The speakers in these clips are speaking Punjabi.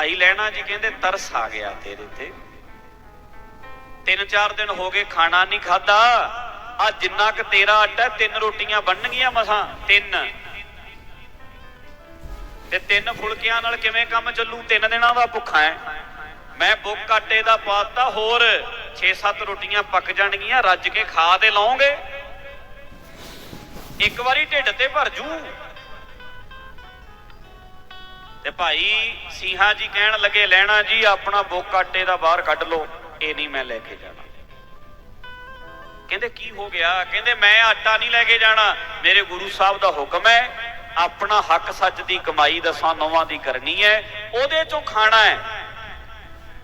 ਭਾਈ ਲੈਣਾ ਜੀ, ਕਹਿੰਦੇ ਤਰਸ ਆ ਗਿਆ ਤੇਰੇ ਤੇ। ਤਿੰਨ ਚਾਰ ਦਿਨ ਹੋ ਗਏ ਖਾਣਾ ਨਹੀਂ ਖਾਦਾ ਆ ਜਿੰਨਾ ਕ ਤੇਰਾ ਆਟਾ, ਤਿੰਨ ਰੋਟੀਆਂ ਬਣਨਗੀਆਂ ਮਸਾਂ, ਤਿੰਨ। ਤੇ ਤਿੰਨ ਫੁਲਕਿਆਂ ਨਾਲ ਕਿਵੇਂ ਕੰਮ ਚੱਲੂ? ਤਿੰਨ ਦਿਨਾਂ ਦਾ ਭੁੱਖਾ ਹੈ ਮੈਂ ਬੁੱਕ ਆਟੇ ਦਾ ਪਾਤਾ, ਹੋਰ 6-7 ਰੋਟੀਆਂ ਪੱਕ ਜਾਣਗੀਆਂ, ਰੱਜ ਕੇ ਖਾ ਦੇ ਲਾਉਂਗੇ ਇੱਕ ਵਾਰੀ ਢਿੱਡ ਤੇ ਭਰ ਜੂ। ਤੇ ਭਾਈ ਸੀਹਾ ਜੀ ਕਹਿਣ ਲੱਗੇ, ਲੈਣਾ ਜੀ, ਆਪਣਾ ਬੁੱਕ ਆਟੇ ਦਾ ਬਾਹਰ ਕੱਢ ਲਓ, ਇਹ ਨਹੀਂ ਮੈਂ ਲੈ ਕੇ ਜਾਣਾ। ਕਹਿੰਦੇ, ਕੀ ਹੋ ਗਿਆ? ਕਹਿੰਦੇ, ਮੈਂ ਆਟਾ ਨਹੀਂ ਲੈ ਕੇ ਜਾਣਾ। ਮੇਰੇ ਗੁਰੂ ਸਾਹਿਬ ਦਾ ਹੁਕਮ ਹੈ, ਆਪਣਾ ਹੱਕ ਸੱਚ ਦੀ ਕਮਾਈ ਦਸਾਂ ਨੌਵਾਂ ਦੀ ਕਰਨੀ ਹੈ, ਉਹਦੇ ਚੋਂ ਖਾਣਾ ਹੈ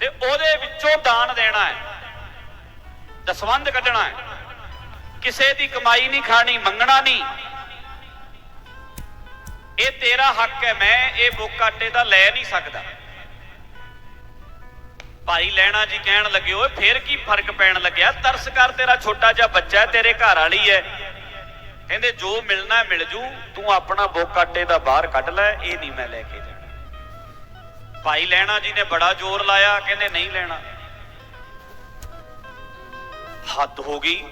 ਤੇ ਉਹਦੇ ਵਿੱਚੋਂ ਦਾਨ ਦੇਣਾ ਹੈ, ਦਸਵੰਧ ਕੱਢਣਾ ਹੈ। ਕਿਸੇ ਦੀ ਕਮਾਈ ਨਹੀਂ ਖਾਣੀ, ਮੰਗਣਾ ਨਹੀਂ। ਇਹ ਤੇਰਾ ਹੱਕ ਹੈ, ਮੈਂ ਇਹ ਬੁੱਕ ਆਟੇ ਦਾ ਲੈ ਨਹੀਂ ਸਕਦਾ। ਭਾਈ ਲੈਣਾ ਜੀ ਕਹਿਣ ਲੱਗੇ, ਓਏ ਫੇਰ ਕੀ ਫ਼ਰਕ ਪੈਣ ਲੱਗਿਆ? ਤਰਸ ਕਰ ਤੇਰਾ ਛੋਟਾ ਜਿਹਾ ਬੱਚਾ ਹੈ, ਤੇਰੇ ਘਰ ਵਾਲੀ ਹੈ। ਕਹਿੰਦੇ, ਜੋ ਮਿਲਣਾ ਹੈ ਮਿਲ ਜੂ, ਤੂੰ ਆਪਣਾ ਬੁੱਕ ਆਟੇ ਦਾ ਬਾਹਰ ਕੱਢ ਲੈ, ਇਹ ਨਹੀਂ ਮੈਂ ਲੈ ਕੇ ਜਾਣਾ। ਭਾਈ ਲੈਣਾ ਜੀ ਨੇ ਬੜਾ ਜ਼ੋਰ ਲਾਇਆ, ਕਹਿੰਦੇ ਨਹੀਂ ਲੈਣਾ। ਹੱਦ ਹੋ ਗਈ।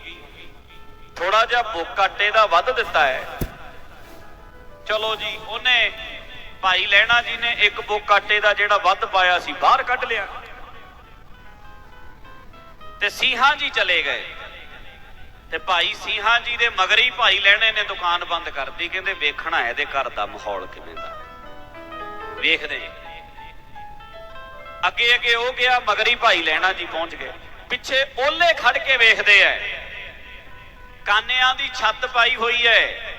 ਥੋੜਾ ਜਿਹਾ ਬੁੱਕ ਆਟੇ ਦਾ ਵੱਧ ਦਿੱਤਾ ਹੈ। ਚਲੋ ਜੀ, ਉਹਨੇ ਭਾਈ ਲੈਣਾ ਜੀ ਨੇ ਇੱਕ ਬੁੱਕ ਆਟੇ ਦਾ ਜਿਹੜਾ ਵੱਧ ਪਾਇਆ ਸੀ, ਬਾਹਰ ਕੱਢ ਲਿਆ। ਤੇ ਸੀਹਾਂ ਜੀ ਚਲੇ ਗਏ। ਤੇ ਭਾਈ ਸੀਹਾ ਜੀ ਦੇ ਮਗਰ ਹੀ ਭਾਈ ਲੈਣੇ ਨੇ ਦੁਕਾਨ ਬੰਦ ਕਰਤੀ, ਕਹਿੰਦੇ ਵੇਖਣਾ ਹੈ ਇਹਦੇ ਘਰ ਦਾ ਮਾਹੌਲ ਕਿਵੇਂ ਦਾ। ਵੇਖਦੇ ਅੱਗੇ ਅੱਗੇ ਉਹ ਗਿਆ, ਮਗਰ ਹੀ ਭਾਈ ਲੈਣਾ ਜੀ ਪਹੁੰਚ ਗਏ। ਪਿੱਛੇ ਓਲੇ ਖੜ ਕੇ ਵੇਖਦੇ ਐ। ਕਾਨਿਆਂ ਦੀ ਛੱਤ ਪਾਈ ਹੋਈ ਐ।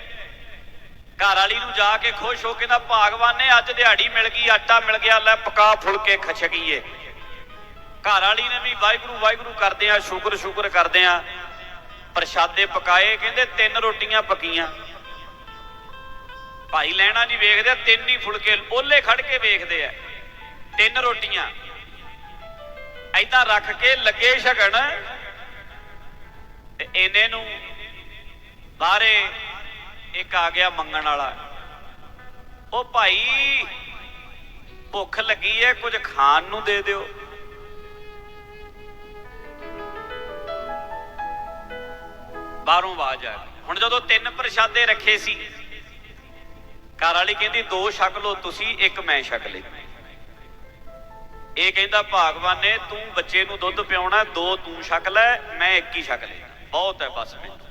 ਘਰ ਵਾਲੀ ਨੂੰ ਜਾ ਕੇ ਖੁਸ਼ ਹੋ ਕੇ ਨਾ, ਭਾਗਵਾਨ ਨੇ ਅੱਜ ਦਿਹਾੜੀ ਮਿਲ ਗਈ, ਆਟਾ ਮਿਲ ਗਿਆ, ਲੈ ਪਕਾ, ਫੁਲਕੇ ਖਛਗੀਏ ਘਰ ਵਾਲੀ ਨੇ ਵੀ ਵਾਹਿਗੁਰੂ ਵਾਹਿਗੁਰੂ ਕਰਦੇ ਆ, ਸ਼ੁਕਰ ਸ਼ੁਕਰ ਕਰਦੇ ਆ। ਪ੍ਰਸ਼ਾਦੇ ਪਕਾਏ, ਕਹਿੰਦੇ ਤਿੰਨ ਰੋਟੀਆਂ ਪਕੀਆਂ। ਭਾਈ ਲੈਣਾ ਜੀ ਵੇਖਦੇ ਤਿੰਨ ਹੀ ਫੁਲਕੇ ਓਲੇ ਖੜ ਕੇ ਵੇਖਦੇ ਆ, ਤਿੰਨ ਰੋਟੀਆਂ। ਐਦਾਂ ਰੱਖ ਕੇ ਲੱਗੇ ਛਕਣ, ਤੇ ਇਹਨੇ ਨੂੰ ਬਾਹਰੇ ਇੱਕ ਆ ਗਿਆ ਮੰਗਣ ਵਾਲਾ। ਉਹ ਭਾਈ, ਭੁੱਖ ਲੱਗੀ ਹੈ ਕੁਝ ਖਾਣ ਨੂੰ ਦੇ ਦਿਓ। ਬਾਹਰੋਂ ਆਵਾਜ਼ ਆ ਹੁਣ ਜਦੋਂ ਤਿੰਨ ਪ੍ਰਸ਼ਾਦੇ ਰੱਖੇ ਸੀ, ਘਰ ਵਾਲੀ ਕਹਿੰਦੀ, ਦੋ ਛਕ ਲਓ, ਤੁਸੀਂ ਇੱਕ ਮੈਂ ਛਕ ਲਈ। ਇਹ ਕਹਿੰਦਾ, ਭਾਗਵਾਨ ਨੇ ਤੂੰ ਬੱਚੇ ਨੂੰ ਦੁੱਧ ਪਿਆਉਣਾ, ਦੋ ਤੂੰ ਛਕ ਲੈ, ਮੈਂ ਇੱਕ ਹੀ ਛਕ ਲੈ ਬਹੁਤ ਹੈ ਬਸ ਮੈਨੂੰ।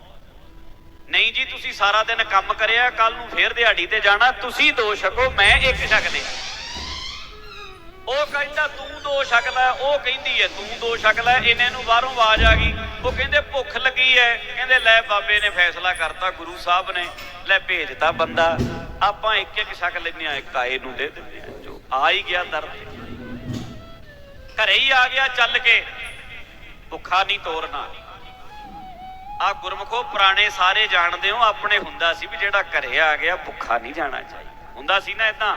ਨਹੀਂ ਜੀ, ਤੁਸੀਂ ਸਾਰਾ ਦਿਨ ਕੰਮ ਕਰਿਆ, ਕੱਲ ਨੂੰ ਫੇਰ ਦਿਹਾੜੀ ਤੇ ਜਾਣਾ, ਤੁਸੀਂ ਦੋ ਛਕੋ, ਮੈਂ ਇੱਕ ਛਕਦੇ। ਉਹ ਕਹਿੰਦਾ, ਤੂੰ ਦੋ ਛਕ ਲੈ ਉਹ ਕਹਿੰਦੀ ਹੈ, ਤੂੰ ਦੋ ਛਕ ਲੈ ਇਹਨੇ ਨੂੰ ਬਾਹਰੋਂ ਆਵਾਜ਼ ਆ ਗਈ। ਉਹ ਕਹਿੰਦੇ, ਭੁੱਖ ਲੱਗੀ ਹੈ। ਕਹਿੰਦੇ, ਲੈ ਬਾਬੇ ਨੇ ਫੈਸਲਾ ਕਰਤਾ, ਗੁਰੂ ਸਾਹਿਬ ਨੇ। ਲੈ ਭੇਜਤਾ ਬੰਦਾ। ਆਪਾਂ ਇੱਕ ਇੱਕ ਛਕ ਲੈਨੇ ਆ ਇੱਕ ਆਏ ਨੂੰ ਦੇ ਦਿੰਦੇ ਆ ਜੋ ਆ ਹੀ ਗਿਆ ਦਰਦ। ਘਰੇ ਹੀ ਆ ਗਿਆ ਚੱਲ ਕੇ। ਭੁੱਖਾ ਨਹੀਂ ਤੋਰਨਾ। ਆ ਗੁਰਮਖੋ, ਪੁਰਾਣੇ ਸਾਰੇ ਜਾਣਦੇ ਹੋ, ਆਪਣੇ ਹੁੰਦਾ ਸੀ ਵੀ ਜਿਹੜਾ ਘਰੇ ਆ ਗਿਆ, ਭੁੱਖਾ ਨਹੀਂ ਜਾਣਾ ਚਾਹੀਦਾ। ਹੁੰਦਾ ਸੀ ਨਾ ਇਦਾਂ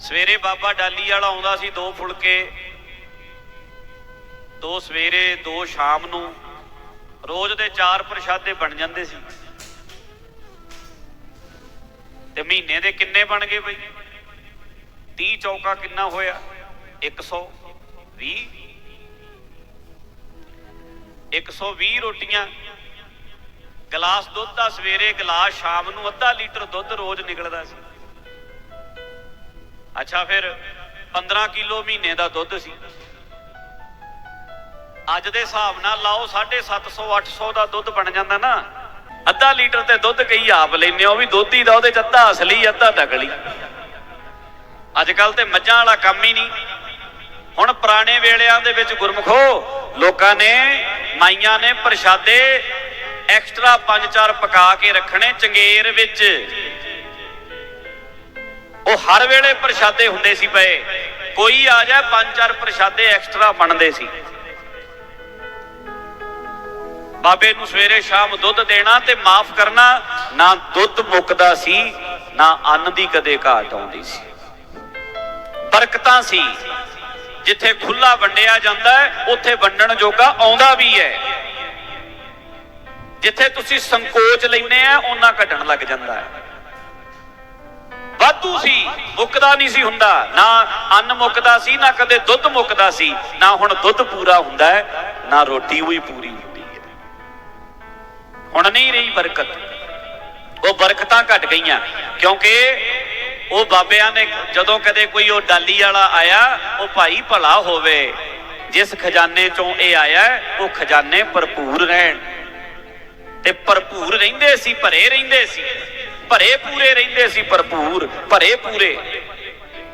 ਸਵੇਰੇ ਬਾਬਾ ਡਾਲੀ ਵਾਲਾ ਆਉਂਦਾ ਸੀ ਦੋ ਫੁਲਕੇ, ਦੋ ਸਵੇਰੇ, ਦੋ ਸ਼ਾਮ ਨੂੰ। ਰੋਜ਼ ਦੇ ਚਾਰ ਪ੍ਰਸ਼ਾਦੇ ਬਣ ਜਾਂਦੇ ਸੀ। ਤੇ ਮਹੀਨੇ ਦੇ ਕਿੰਨੇ ਬਣ ਗਏ ਬਈ? 30 ਚੌਕਾ ਕਿੰਨਾ ਹੋਇਆ? 120 120 ਰੋਟੀਆਂ, ਗਲਾਸ ਦੁੱਧ ਦਾ ਸਵੇਰੇ ਗਲਾਸ, ਸ਼ਾਮ ਨੂੰ ਅੱਧਾ ਲੀਟਰ ਦੁੱਧ ਰੋਜ਼ ਨਿਕਲਦਾ ਸੀ। ਅੱਛਾ, ਫਿਰ 15 ਕਿਲੋ ਮਹੀਨੇ ਦਾ ਦੁੱਧ ਸੀ। ਅੱਜ ਦੇ ਹਿਸਾਬ ਨਾਲ ਲਾਓ 750 800 ਦਾ ਦੁੱਧ ਬਣ ਜਾਂਦਾ ਨਾ। ਅੱਧਾ ਲੀਟਰ ਤੇ ਦੁੱਧ ਕਈ ਆਪ ਲੈਨੇ ਉਹ ਵੀ ਦੁੱਧ ਹੀ ਦਾ, ਉਹਦੇ ਚ ਅੱਧਾ ਅਸਲੀ, ਅੱਧਾ ਨਕਲੀ। ਅੱਜ ਕੱਲ ਤੇ ਮੱਝਾਂ ਵਾਲਾ ਕੰਮ ਹੀ ਨਹੀਂ। ਹੁਣ ਪੁਰਾਣੇ ਵੇਲਿਆਂ ਦੇ ਵਿੱਚ ਗੁਰਮਖੋ, ਲੋਕਾਂ ਨੇ ਮਾਈਆਂ ਨੇ ਪ੍ਰਸ਼ਾਦੇ ਐਕਸਟਰਾ ਪੰਜ ਚਾਰ ਪਕਾ ਕੇ ਰੱਖਣੇ ਚੰਗੇਰ ਵਿੱਚ। ਉਹ ਹਰ ਵੇਲੇ ਪ੍ਰਸ਼ਾਦੇ ਹੁੰਦੇ ਸੀ ਪਏ। ਕੋਈ ਆ ਜਾਏ, ਪੰਜ ਚਾਰ ਪ੍ਰਸ਼ਾਦੇ ਐਕਸਟਰਾ ਬਣਦੇ ਸੀ। ਬਾਬੇ ਨੂੰ ਸਵੇਰੇ ਸ਼ਾਮ ਦੁੱਧ ਦੇਣਾ ਤੇ ਮਾਫ ਕਰਨਾ, ਨਾ ਦੁੱਧ ਮੁੱਕਦਾ ਸੀ, ਨਾ ਅੰਨ ਦੀ ਕਦੇ ਘਾਟ ਆਉਂਦੀ ਸੀ। ਬਰਕਤਾਂ ਸੀ। ਜਿੱਥੇ ਖੁੱਲਾ ਵੰਡਿਆ ਜਾਂਦਾ ਹੈ, ਉੱਥੇ ਵੰਡਣ ਜੋਗਾ ਆਉਂਦਾ ਵੀ ਹੈ। ਜਿੱਥੇ ਤੁਸੀਂ ਸੰਕੋਚ ਲੈਨੇ ਆ ਉਹਨਾਂ ਘਟਣ ਲੱਗ ਜਾਂਦਾ ਹੈ। ਵਾਧੂ ਸੀ, ਮੁੱਕਦਾ ਨਹੀਂ ਸੀ ਹੁੰਦਾ। ਨਾ ਅੰਨ ਮੁੱਕਦਾ ਸੀ, ਨਾ ਕਦੇ ਦੁੱਧ ਮੁੱਕਦਾ ਸੀ। ਨਾ ਹੁਣ ਦੁੱਧ ਪੂਰਾ ਹੁੰਦਾ ਹੈ, ਨਾ ਰੋਟੀ ਵੀ ਪੂਰੀ ਹੁੰਦੀ ਹੈ। ਹੁਣ ਨਹੀਂ ਰਹੀ ਬਰਕਤ। ਉਹ ਬਰਕਤਾਂ ਘਟ ਗਈਆਂ, ਕਿਉਂਕਿ ਉਹ ਬਾਬਿਆਂ ਨੇ ਜਦੋਂ ਕਦੇ ਕੋਈ ਉਹ ਡਾਲੀ ਵਾਲਾ ਆਇਆ, ਉਹ ਭਾਈ ਭਲਾ ਹੋਵੇ। ਜਿਸ ਖਜ਼ਾਨੇ ਚੋਂ ਇਹ ਆਇਆ, ਉਹ ਖਜ਼ਾਨੇ ਭਰਪੂਰ ਰਹਿਣ। ਤੇ ਭਰਪੂਰ ਰਹਿੰਦੇ ਸੀ, ਭਰੇ ਰਹਿੰਦੇ ਸੀ। ਭਰੇ ਪੂਰੇ ਰਹਿੰਦੇ ਸੀ, ਭਰਪੂਰ, ਭਰੇ ਪੂਰੇ।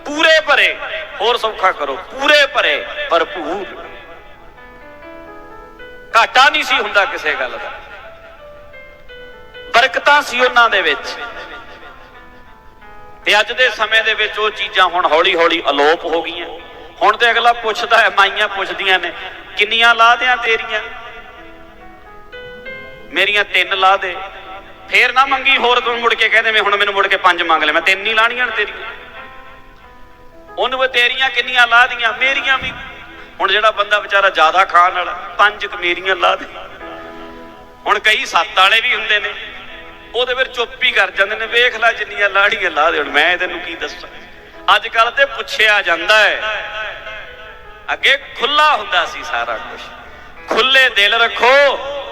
ਪੂਰੇ ਭਰੇ, ਹੋਰ ਸੌਖਾ ਕਰੋ। ਪੂਰੇ ਭਰੇ, ਭਰਪੂਰ। ਘਾਟਾ ਨਹੀਂ ਸੀ ਹੁੰਦਾ ਕਿਸੇ ਗੱਲ ਦਾ। ਬਰਕਤਾਂ ਸੀ ਉਹਨਾਂ ਦੇ ਵਿੱਚ। ਤੇ ਅੱਜ ਦੇ ਸਮੇਂ ਦੇ ਵਿੱਚ ਉਹ ਚੀਜ਼ਾਂ ਹੁਣ ਹੌਲੀ ਹੌਲੀ ਅਲੋਪ ਹੋ ਗਈਆਂ। ਹੁਣ ਤੇ ਅਗਲਾ ਪੁੱਛਦਾ ਹੈ, ਮਾਈਆਂ ਪੁੱਛਦੀਆਂ ਨੇ, ਕਿੰਨੀਆਂ ਲਾ ਦਿਆਂ ਤੇਰੀਆਂ? ਮੇਰੀਆਂ ਤਿੰਨ ਲਾ ਦੇ। ਫੇਰ ਨਾ ਮੰਗੀ, ਹੋਰ ਤੂੰ ਮੁੜ ਕੇ ਕਹਿੰਦੇ ਮੈਂ ਹੁਣ ਮੈਨੂੰ ਮੁੜ ਕੇ ਪੰਜ ਮੰਗ ਲੈ, ਮੈਂ ਤਿੰਨ ਹੀ ਲਾਣੀਆਂ ਨੇ ਤੇਰੀਆਂ। ਉਹਨੂੰ ਵੀ ਤੇਰੀਆਂ ਕਿੰਨੀਆਂ ਲਾ ਦੀਆਂ, ਮੇਰੀਆਂ ਵੀ। ਹੁਣ ਜਿਹੜਾ ਬੰਦਾ ਵਿਚਾਰਾ ਜ਼ਿਆਦਾ ਖਾਣ ਵਾਲਾ, ਪੰਜ ਕੁ ਮੇਰੀਆਂ ਲਾ ਦੇ। ਹੁਣ ਕਈ ਸੱਤ ਵਾਲੇ ਵੀ ਹੁੰਦੇ ਨੇ। ਉਹਦੇ ਫਿਰ ਚੁੱਪ ਹੀ ਕਰ ਜਾਂਦੇ ਨੇ। ਵੇਖ ਲੈ ਜਿੰਨੀਆਂ ਲਾੜੀਆਂ ਲਾ ਦੇ। ਮੈਂ ਤੈਨੂੰ ਕੀ ਦੱਸਾਂ? ਅੱਜ ਕੱਲ ਤੇ ਪੁੱਛਿਆ ਜਾਂਦਾ ਹੈ। ਅੱਗੇ ਖੁੱਲਾ ਹੁੰਦਾ ਸੀ ਸਾਰਾ ਕੁਝ ਖੁੱਲੇ ਦਿਲ ਰੱਖੋ।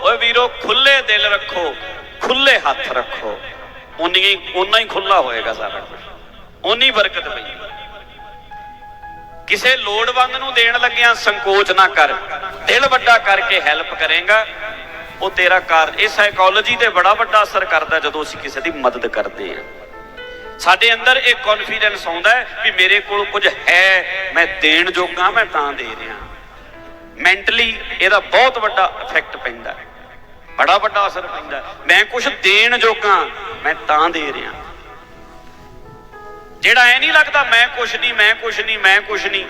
ਓਏ ਵੀਰੋ ਖੁੱਲੇ ਦਿਲ ਰੱਖੋ। ਖੁੱਲੇ ਹੱਥ ਰੱਖੋ। ਉਨੀ ਹੀ ਉਨਾ ਹੀ ਖੁੱਲਾ ਹੋਏਗਾ ਸਾਰਾ ਕੁਝ ਉਨੀ ਬਰਕਤ ਪਈ। ਕਿਸੇ ਲੋੜਵੰਦ ਨੂੰ ਦੇਣ ਲੱਗਿਆਂ ਸੰਕੋਚ ਨਾ ਕਰ। ਦਿਲ ਵੱਡਾ ਕਰਕੇ ਹੈਲਪ ਕਰੇਗਾ। ਉਹ ਤੇਰਾ ਕਾਰ ਇਹ ਸਾਈਕੋਲੋਜੀ ਤੇ ਬੜਾ ਵੱਡਾ ਅਸਰ ਕਰਦਾ ਜਦੋਂ ਅਸੀਂ ਕਿਸੇ ਦੀ ਮਦਦ ਕਰਦੇ ਹਾਂ। ਸਾਡੇ ਅੰਦਰ ਇਹ ਕੌਨਫੀਡੈਂਸ ਆਉਂਦਾ ਹੈ ਵੀ ਮੇਰੇ ਕੋਲ ਕੁਝ ਹੈ, ਮੈਂ ਦੇਣ ਜੋਗਾ ਮੈਂ ਤਾਂ ਦੇ ਰਿਹਾ। ਮੈਂਟਲੀ ਇਹਦਾ ਬਹੁਤ ਵੱਡਾ ਇਫੈਕਟ ਪੈਂਦਾ ਹੈ। ਬੜਾ ਵੱਡਾ ਅਸਰ ਪੈਂਦਾ ਮੈਂ ਕੁਝ ਦੇਣ ਜੋਗਾ, ਮੈਂ ਤਾਂ ਦੇ ਰਿਹਾ। ਜਿਹੜਾ ਐ ਨਹੀਂ ਲੱਗਦਾ, ਮੈਂ ਕੁਝ ਨਹੀਂ, ਮੈਂ ਕੁਝ ਨਹੀਂ, ਮੈਂ ਕੁਝ ਨਹੀਂ।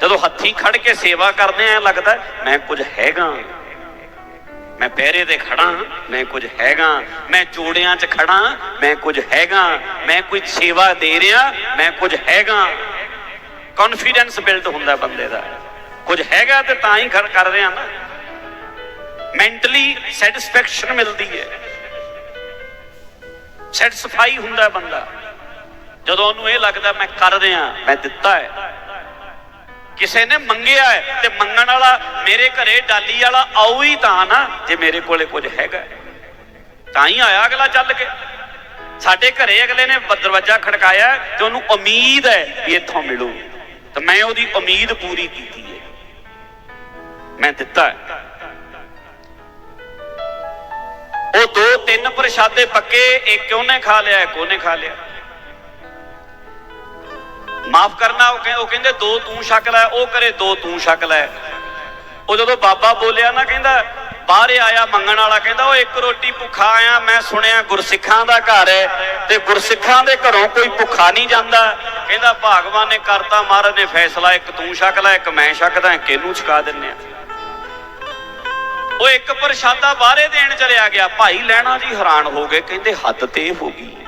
ਜਦੋਂ ਹੱਥੀਂ ਖੜ ਕੇ ਸੇਵਾ ਕਰਦੇ ਆ ਲੱਗਦਾ ਮੈਂ ਕੁਝ ਹੈਗਾ। ਮੈਂ ਪਹਿਰੇ ਤੇ ਖੜਾ, ਮੈਂ ਕੁਝ ਹੈਗਾ, ਮੈਂ ਜੋੜਿਆਂ 'ਚ ਖੜਾ, ਮੈਂ ਕੁਝ ਹੈਗਾ, ਮੈਂ ਕੋਈ ਸੇਵਾ ਦੇ ਰਿਹਾ, ਮੈਂ ਕੁਝ ਹੈਗਾ। ਕੌਨਫੀਡੈਂਸ ਬਿਲਡ ਹੁੰਦਾ ਬੰਦੇ ਦਾ। ਕੁਝ ਹੈਗਾ ਤੇ ਤਾਂ ਹੀ ਖੜ ਕਰ ਰਿਹਾ ਨਾ। ਮੈਂਟਲੀ ਸੈਟੀਸਫੈਕਸ਼ਨ ਮਿਲਦੀ ਹੈ। ਸੈਟੀਸਫਾਈ ਹੁੰਦਾ ਬੰਦਾ। ਜਦੋਂ ਉਹਨੂੰ ਇਹ ਲੱਗਦਾ ਮੈਂ ਕਰ ਰਿਹਾ, ਮੈਂ ਦਿੱਤਾ ਹੈ ਕਿਸੇ ਨੇ ਮੰਗਿਆ ਹੈ ਤੇ ਮੰਗਣ ਵਾਲਾ ਮੇਰੇ ਘਰੇ ਡਾਲੀ ਵਾਲਾ ਆਉ ਹੀ ਤਾਂ ਨਾ ਜੇ ਮੇਰੇ ਕੋਲੇ ਕੁਝ ਹੈਗਾ ਤਾਂ ਹੀ ਆਇਆ ਅਗਲਾ ਚੱਲ ਕੇ। ਸਾਡੇ ਘਰੇ ਅਗਲੇ ਨੇ ਦਰਵਾਜ਼ਾ ਖੜਕਾਇਆ ਤੇ ਉਹਨੂੰ ਉਮੀਦ ਹੈ ਵੀ ਇੱਥੋਂ ਮਿਲੂ ਤੇ ਮੈਂ ਉਹਦੀ ਉਮੀਦ ਪੂਰੀ ਕੀਤੀ ਹੈ। ਮੈਂ ਦਿੱਤਾ ਉਹ ਦੋ ਤਿੰਨ ਪ੍ਰਸ਼ਾਦੇ ਪੱਕੇ, ਇੱਕ ਉਹਨੇ ਖਾ ਲਿਆ, ਇੱਕ ਉਹਨੇ ਖਾ ਲਿਆ। ਮਾਫ ਕਰਨਾ, ਉਹ ਕਹਿੰਦੇ, ਦੋ ਤੂੰ ਛਕ ਲੈ ਉਹ ਕਰੇ ਦੋ ਤੂੰ ਛਕ ਲੈ ਉਹ ਜਦੋਂ ਬਾਬਾ ਬੋਲਿਆ ਨਾ ਕਹਿੰਦਾ, ਬਾਹਰ ਆਇਆ ਮੰਗਣ ਵਾਲਾ ਕਹਿੰਦਾ, ਉਹ ਇੱਕ ਰੋਟੀ ਭੁੱਖਾ ਆਇਆ, ਮੈਂ ਸੁਣਿਆ ਗੁਰਸਿੱਖਾਂ ਦਾ ਘਰ ਹੈ ਤੇ ਗੁਰਸਿੱਖਾਂ ਦੇ ਘਰੋਂ ਕੋਈ ਭੁੱਖਾ ਨਹੀਂ ਜਾਂਦਾ। ਕਹਿੰਦਾ, ਭਗਵਾਨ ਨੇ ਕਰਤਾ, ਮਹਾਰਾਜ ਨੇ ਫੈਸਲਾ, ਇੱਕ ਤੂੰ ਛਕ ਲੈ ਇੱਕ ਮੈਂ ਛਕਦਾ ਕਿਹਨੂੰ ਛਕਾ ਦਿੰਨੇ ਆ ਉਹ ਇੱਕ ਪ੍ਰਸ਼ਾਦਾ ਬਾਹਰੇ ਦੇਣ ਚਲਿਆ ਗਿਆ। ਭਾਈ ਲੈਣਾ ਜੀ ਹੈਰਾਨ ਹੋ ਗਏ, ਕਹਿੰਦੇ, ਹੱਦ ਤੇ ਹੋ ਗਈ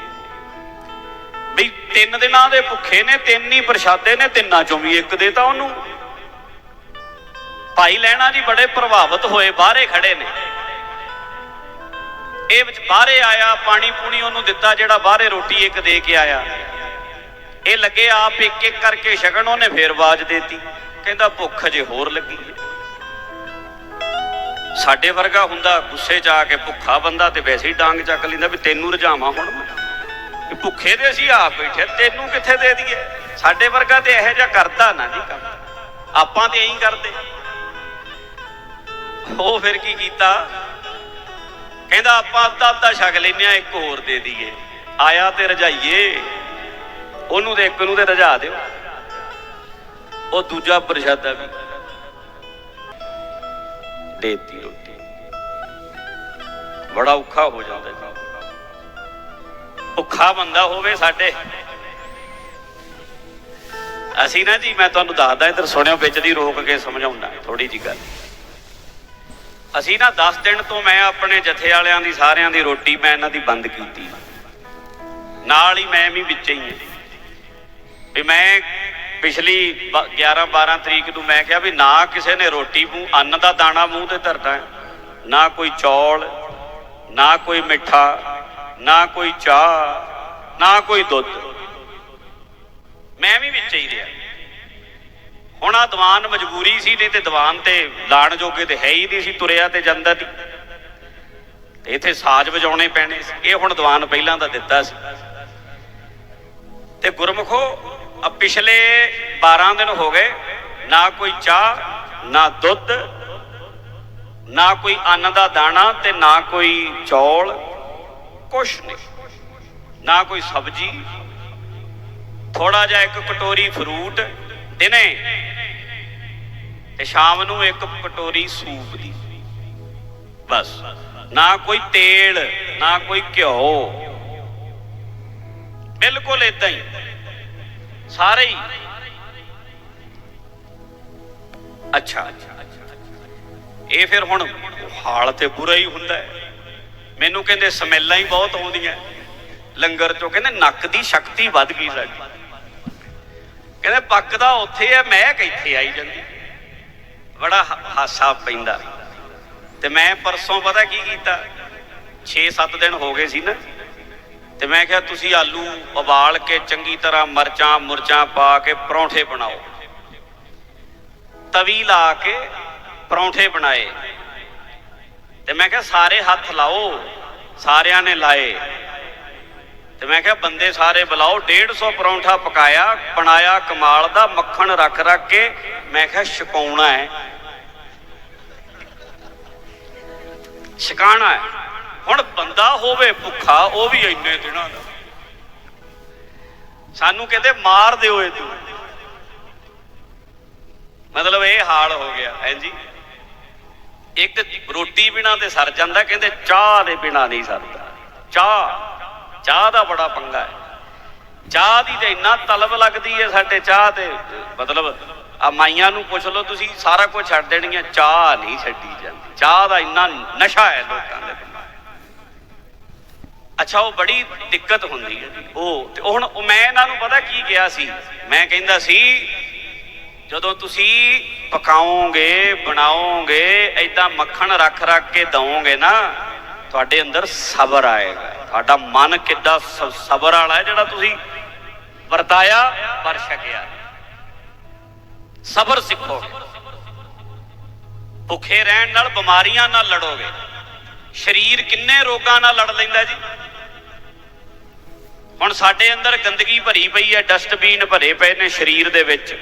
ਵੀ ਤਿੰਨ ਦਿਨਾਂ ਦੇ ਭੁੱਖੇ ਨੇ, ਤਿੰਨ ਹੀ ਪ੍ਰਸ਼ਾਦੇ ਨੇ, ਤਿੰਨਾਂ ਚੋਂ ਵੀ ਇੱਕ ਦੇ ਤਾਂ ਉਹਨੂੰ। ਭਾਈ ਲੈਣਾ ਜੀ ਬੜੇ ਪ੍ਰਭਾਵਿਤ ਹੋਏ, ਬਾਹਰੇ ਖੜੇ ਨੇ। ਇਹ ਵਿੱਚ ਬਾਹਰੇ ਆਇਆ, ਪਾਣੀ ਪੂਣੀ ਉਹਨੂੰ ਦਿੱਤਾ, ਜਿਹੜਾ ਬਾਹਰੇ ਰੋਟੀ ਇੱਕ ਦੇ ਕੇ ਆਇਆ। ਇਹ ਲੱਗੇ ਆਪ ਇੱਕ ਇੱਕ ਕਰਕੇ ਛਕਣ, ਉਹਨੇ ਫੇਰ ਆਵਾਜ਼ ਦੇਤੀ। ਕਹਿੰਦਾ, ਭੁੱਖ ਜੇ ਹੋਰ ਲੱਗੀ ਸਾਡੇ ਵਰਗਾ ਹੁੰਦਾ, ਗੁੱਸੇ 'ਚ ਆ ਕੇ ਭੁੱਖਾ ਬੰਦਾ ਤੇ ਵੈਸੇ ਹੀ ਡਾਂਗ ਚੱਕ ਲੈਂਦਾ ਵੀ ਤੈਨੂੰ ਰਜਾਵਾਂ ਹੁਣ ਮੈਂ। ਭੁੱਖੇ ਦੇ ਅਸੀਂ ਆਪ ਬੈਠੇ ਤੈਨੂੰ ਕਿੱਥੇ ਦੇ ਦਈਏ? ਸਾਡੇ ਵਰਗਾ ਤੇ ਇਹੋ ਜਿਹਾ ਕਰਦਾ ਨਾ ਜੀ ਕੰਮ। ਆਪਾਂ ਤੇ ਐਂ ਕਰਦੇ। ਉਹ ਫਿਰ ਕੀ ਕੀਤਾ? ਕਹਿੰਦਾ, ਆਪਾਂ ਅੱਧਾ ਅੱਧਾ ਛਕ ਲੈਨੇ ਆ ਇੱਕ ਹੋਰ ਦੇ ਦਈਏ। ਆਇਆ ਤੇ ਰਜਾਈਏ। ਉਹਨੂੰ ਤੇ ਇੱਕ ਨੂੰ ਤੇ ਰਜਾ ਦਿਓ। ਉਹ ਦੂਜਾ ਪ੍ਰਸ਼ਾਦਾ ਵੀ ਦੇਤੀ ਰੋਟੀ। ਬੜਾ ਔਖਾ ਹੋ ਜਾਂਦਾ ਭੁੱਖਾ ਬੰਦਾ ਹੋਵੇ ਸਾਡੇ। ਅਸੀਂ ਨਾ ਜੀ, ਮੈਂ ਤੁਹਾਨੂੰ ਦੱਸਦਾ, ਇੱਧਰ ਸੁਣਿਓ, ਵਿੱਚ ਦੀ ਰੋਕ ਕੇ ਸਮਝਾਉਣਾ ਥੋੜੀ ਜੀ ਗੱਲ। ਅਸੀਂ ਨਾ 10 ਦਿਨ ਤੋਂ ਮੈਂ ਆਪਣੇ ਜਥੇ ਵਾਲਿਆਂ ਦੀ, ਸਾਰਿਆਂ ਦੀ ਰੋਟੀ ਮੈਂ ਇਹਨਾਂ ਦੀ ਬੰਦ ਕੀਤੀ। ਨਾਲ ਹੀ ਮੈਂ ਵੀ ਵਿੱਚ ਹੀ ਹਾਂ। ਵੀ ਮੈਂ ਪਿਛਲੀ 11 12 ਤਰੀਕ ਨੂੰ ਮੈਂ ਕਿਹਾ ਵੀ ਨਾ ਕਿਸੇ ਨੇ ਰੋਟੀ ਮੂੰਹ, ਅੰਨ ਦਾ ਦਾਣਾ ਮੂੰਹ ਤੇ ਧਰਨਾ ਨਾ ਕੋਈ ਚੌਲ, ਨਾ ਕੋਈ ਮਿੱਠਾ ਨਾ ਕੋਈ ਚਾਹ, ਨਾ ਕੋਈ ਦੁੱਧ। ਮੈਂ ਵੀ ਵਿੱਚ ਹੀ ਰਿਹਾ। ਹੁਣ ਆ ਦੀਵਾਨ ਮਜਬੂਰੀ ਸੀ ਨਹੀਂ ਤੇ ਦੀਵਾਨ ਤੇ ਲਾਣ ਜੋਗੇ ਤੇ ਹੈ ਹੀ ਨਹੀਂ ਸੀ ਤੁਰਿਆ ਤੇ ਜਾਂਦਾ ਸੀ। ਇੱਥੇ ਸਾਜ਼ ਵਜਾਉਣੇ ਪੈਣੇ ਇਹ ਹੁਣ ਦੀਵਾਨ ਪਹਿਲਾਂ ਦਾ ਦਿੱਤਾ ਸੀ। ਤੇ ਗੁਰਮਖੋ ਆ ਪਿਛਲੇ 12 ਦਿਨ ਹੋ ਗਏ, ਨਾ ਕੋਈ ਚਾਹ, ਨਾ ਦੁੱਧ, ਨਾ ਕੋਈ ਅੰਨ ਦਾ ਦਾਣਾ ਤੇ ਨਾ ਕੋਈ ਚੌਲ। ਕੁਛ ਨਹੀਂ ਨਾ ਕੋਈ ਸਬਜ਼ੀ ਥੋੜਾ ਜਿਹਾ ਇੱਕ ਕਟੋਰੀ ਫਰੂਟ ਦਿਨੇ ਤੇ ਸ਼ਾਮ ਨੂੰ ਇੱਕ ਕਟੋਰੀ ਸੂਪ ਦੀ। ਬਸ। ਨਾ ਕੋਈ ਤੇਲ, ਨਾ ਕੋਈ ਘਿਓ। ਬਿਲਕੁਲ ਇਦਾਂ ਹੀ। ਸਾਰੇ ਹੀ। ਅੱਛਾ। ਇਹ ਫਿਰ ਹੁਣ ਹਾਲ ਤੇ ਬੁਰਾ ਹੀ ਹੁੰਦਾ ਹੈ। ਮੈਨੂੰ ਕਹਿੰਦੇ ਸਮੈਲਾਂ ਹੀ ਬਹੁਤ ਆਉਂਦੀਆਂ। ਲੰਗਰ ਚੋਂ ਕਹਿੰਦੇ ਨੱਕ ਦੀ ਸ਼ਕਤੀ ਵੱਧ ਗਈ ਸਾਡੀ। ਕਹਿੰਦੇ ਪੱਕਦਾ ਉੱਥੇ ਹੈ ਮੈਂ ਕਿੱਥੇ ਆਈ ਜਾਂਦੀ। ਬੜਾ ਹਾਸਾ ਪੈਂਦਾ। ਤੇ ਮੈਂ ਪਰਸੋਂ ਪਤਾ ਕੀ ਕੀਤਾ? 6-7 ਦਿਨ ਹੋ ਗਏ ਸੀ ਨਾ। ਤੇ ਮੈਂ ਕਿਹਾ ਤੁਸੀਂ ਆਲੂ ਉਬਾਲ ਕੇ ਚੰਗੀ ਤਰ੍ਹਾਂ ਮਰਚਾਂ, ਮੁਰਚਾਂ ਪਾ ਕੇ ਪਰੌਂਠੇ ਬਣਾਓ। ਤਵੀ ਲਾ ਕੇ ਪਰੌਂਠੇ ਬਣਾਏ। ਤੇ ਮੈਂ ਕਿਹਾ, ਸਾਰੇ ਹੱਥ ਲਾਓ, ਸਾਰਿਆਂ ਨੇ ਲਾਏ। ਤੇ ਮੈਂ ਕਿਹਾ, ਬੰਦੇ ਸਾਰੇ ਬੁਲਾਓ। 150 ਪਰੌਂਠਾ ਪਕਾਇਆ, ਬਣਾਇਆ ਕਮਾਲ ਦਾ, ਮੱਖਣ ਰੱਖ ਰੱਖ ਕੇ। ਮੈਂ ਕਿਹਾ, ਛਕਾਉਣਾ ਹੈ। ਛਕਾਣਾ ਹੈ। ਹੁਣ ਬੰਦਾ ਹੋਵੇ ਭੁੱਖਾ, ਉਹ ਵੀ ਇੰਨੇ ਦਿਨਾਂ ਦਾ। ਸਾਨੂੰ ਕਹਿੰਦੇ, ਮਾਰ ਦਿਓ ਇਹ ਤੂੰ। ਮਤਲਬ ਇਹ ਹਾਲ ਹੋ ਗਿਆ, ਹੈ ਜੀ? ਇੱਕ ਰੋਟੀ ਬਿਨਾ ਤੇ ਸਰ ਜਾਂਦਾ, ਕਹਿੰਦੇ ਚਾਹ ਦੇ ਬਿਨਾ ਨਹੀਂ ਸਰਦਾ। ਚਾਹ ਚਾਹ ਦਾ ਬੜਾ ਪੰਗਾ ਹੈ। ਚਾਹ ਦੀ ਤੇ ਇੰਨਾ ਤਲਬ ਲੱਗਦੀ ਹੈ ਸਾਡੇ ਚਾਹ ਤੇ, ਮਤਲਬ ਆ ਮਾਈਆਂ ਨੂੰ ਪੁੱਛ ਲਓ, ਤੁਸੀਂ ਸਾਰਾ ਕੁਝ ਛੱਡ ਦੇਣਗੀਆਂ, ਚਾਹ ਨਹੀਂ ਛੱਡੀ ਜਾਂਦੀ। ਚਾਹ ਦਾ ਇੰਨਾ ਨਸ਼ਾ ਹੈ ਲੋਕਾਂ ਦੇ ਦਿਮਾਗ ਅੱਛਾ, ਉਹ ਬੜੀ ਦਿੱਕਤ ਹੁੰਦੀ ਹੈ। ਉਹ ਤੇ ਹੁਣ ਮੈਂ ਇਹਨਾਂ ਨੂੰ ਪਤਾ ਕੀ ਕਿਹਾ ਸੀ? ਮੈਂ ਕਹਿੰਦਾ ਸੀ ਜਦੋਂ ਤੁਸੀਂ ਪਕਾਓਗੇ, ਬਣਾਓਗੇ ਐਦਾਂ ਮੱਖਣ ਰੱਖ ਰੱਖ ਕੇ ਦਵੋਗੇ ਨਾ, ਤੁਹਾਡੇ ਅੰਦਰ ਸਬਰ ਆਏਗਾ। ਤੁਹਾਡਾ ਮਨ ਕਿੱਦਾਂ ਸਬਰ ਵਾਲਾ ਹੈ ਜਿਹੜਾ ਤੁਸੀਂ ਵਰਤਾਇਆ, ਪਰ ਛਕਿਆ। ਸਬਰ ਸਿੱਖੋ ਭੁੱਖੇ ਰਹਿਣ ਨਾਲ ਬਿਮਾਰੀਆਂ ਨਾਲ ਲੜੋਗੇ। ਸਰੀਰ ਕਿੰਨੇ ਰੋਗਾਂ ਨਾਲ ਲੜ ਲੈਂਦਾ ਜੀ। ਹੁਣ ਸਾਡੇ ਅੰਦਰ ਗੰਦਗੀ ਭਰੀ ਪਈ ਹੈ, ਡਸਟਬੀਨ ਭਰੇ ਪਏ ਨੇ ਸਰੀਰ ਦੇ ਵਿੱਚ।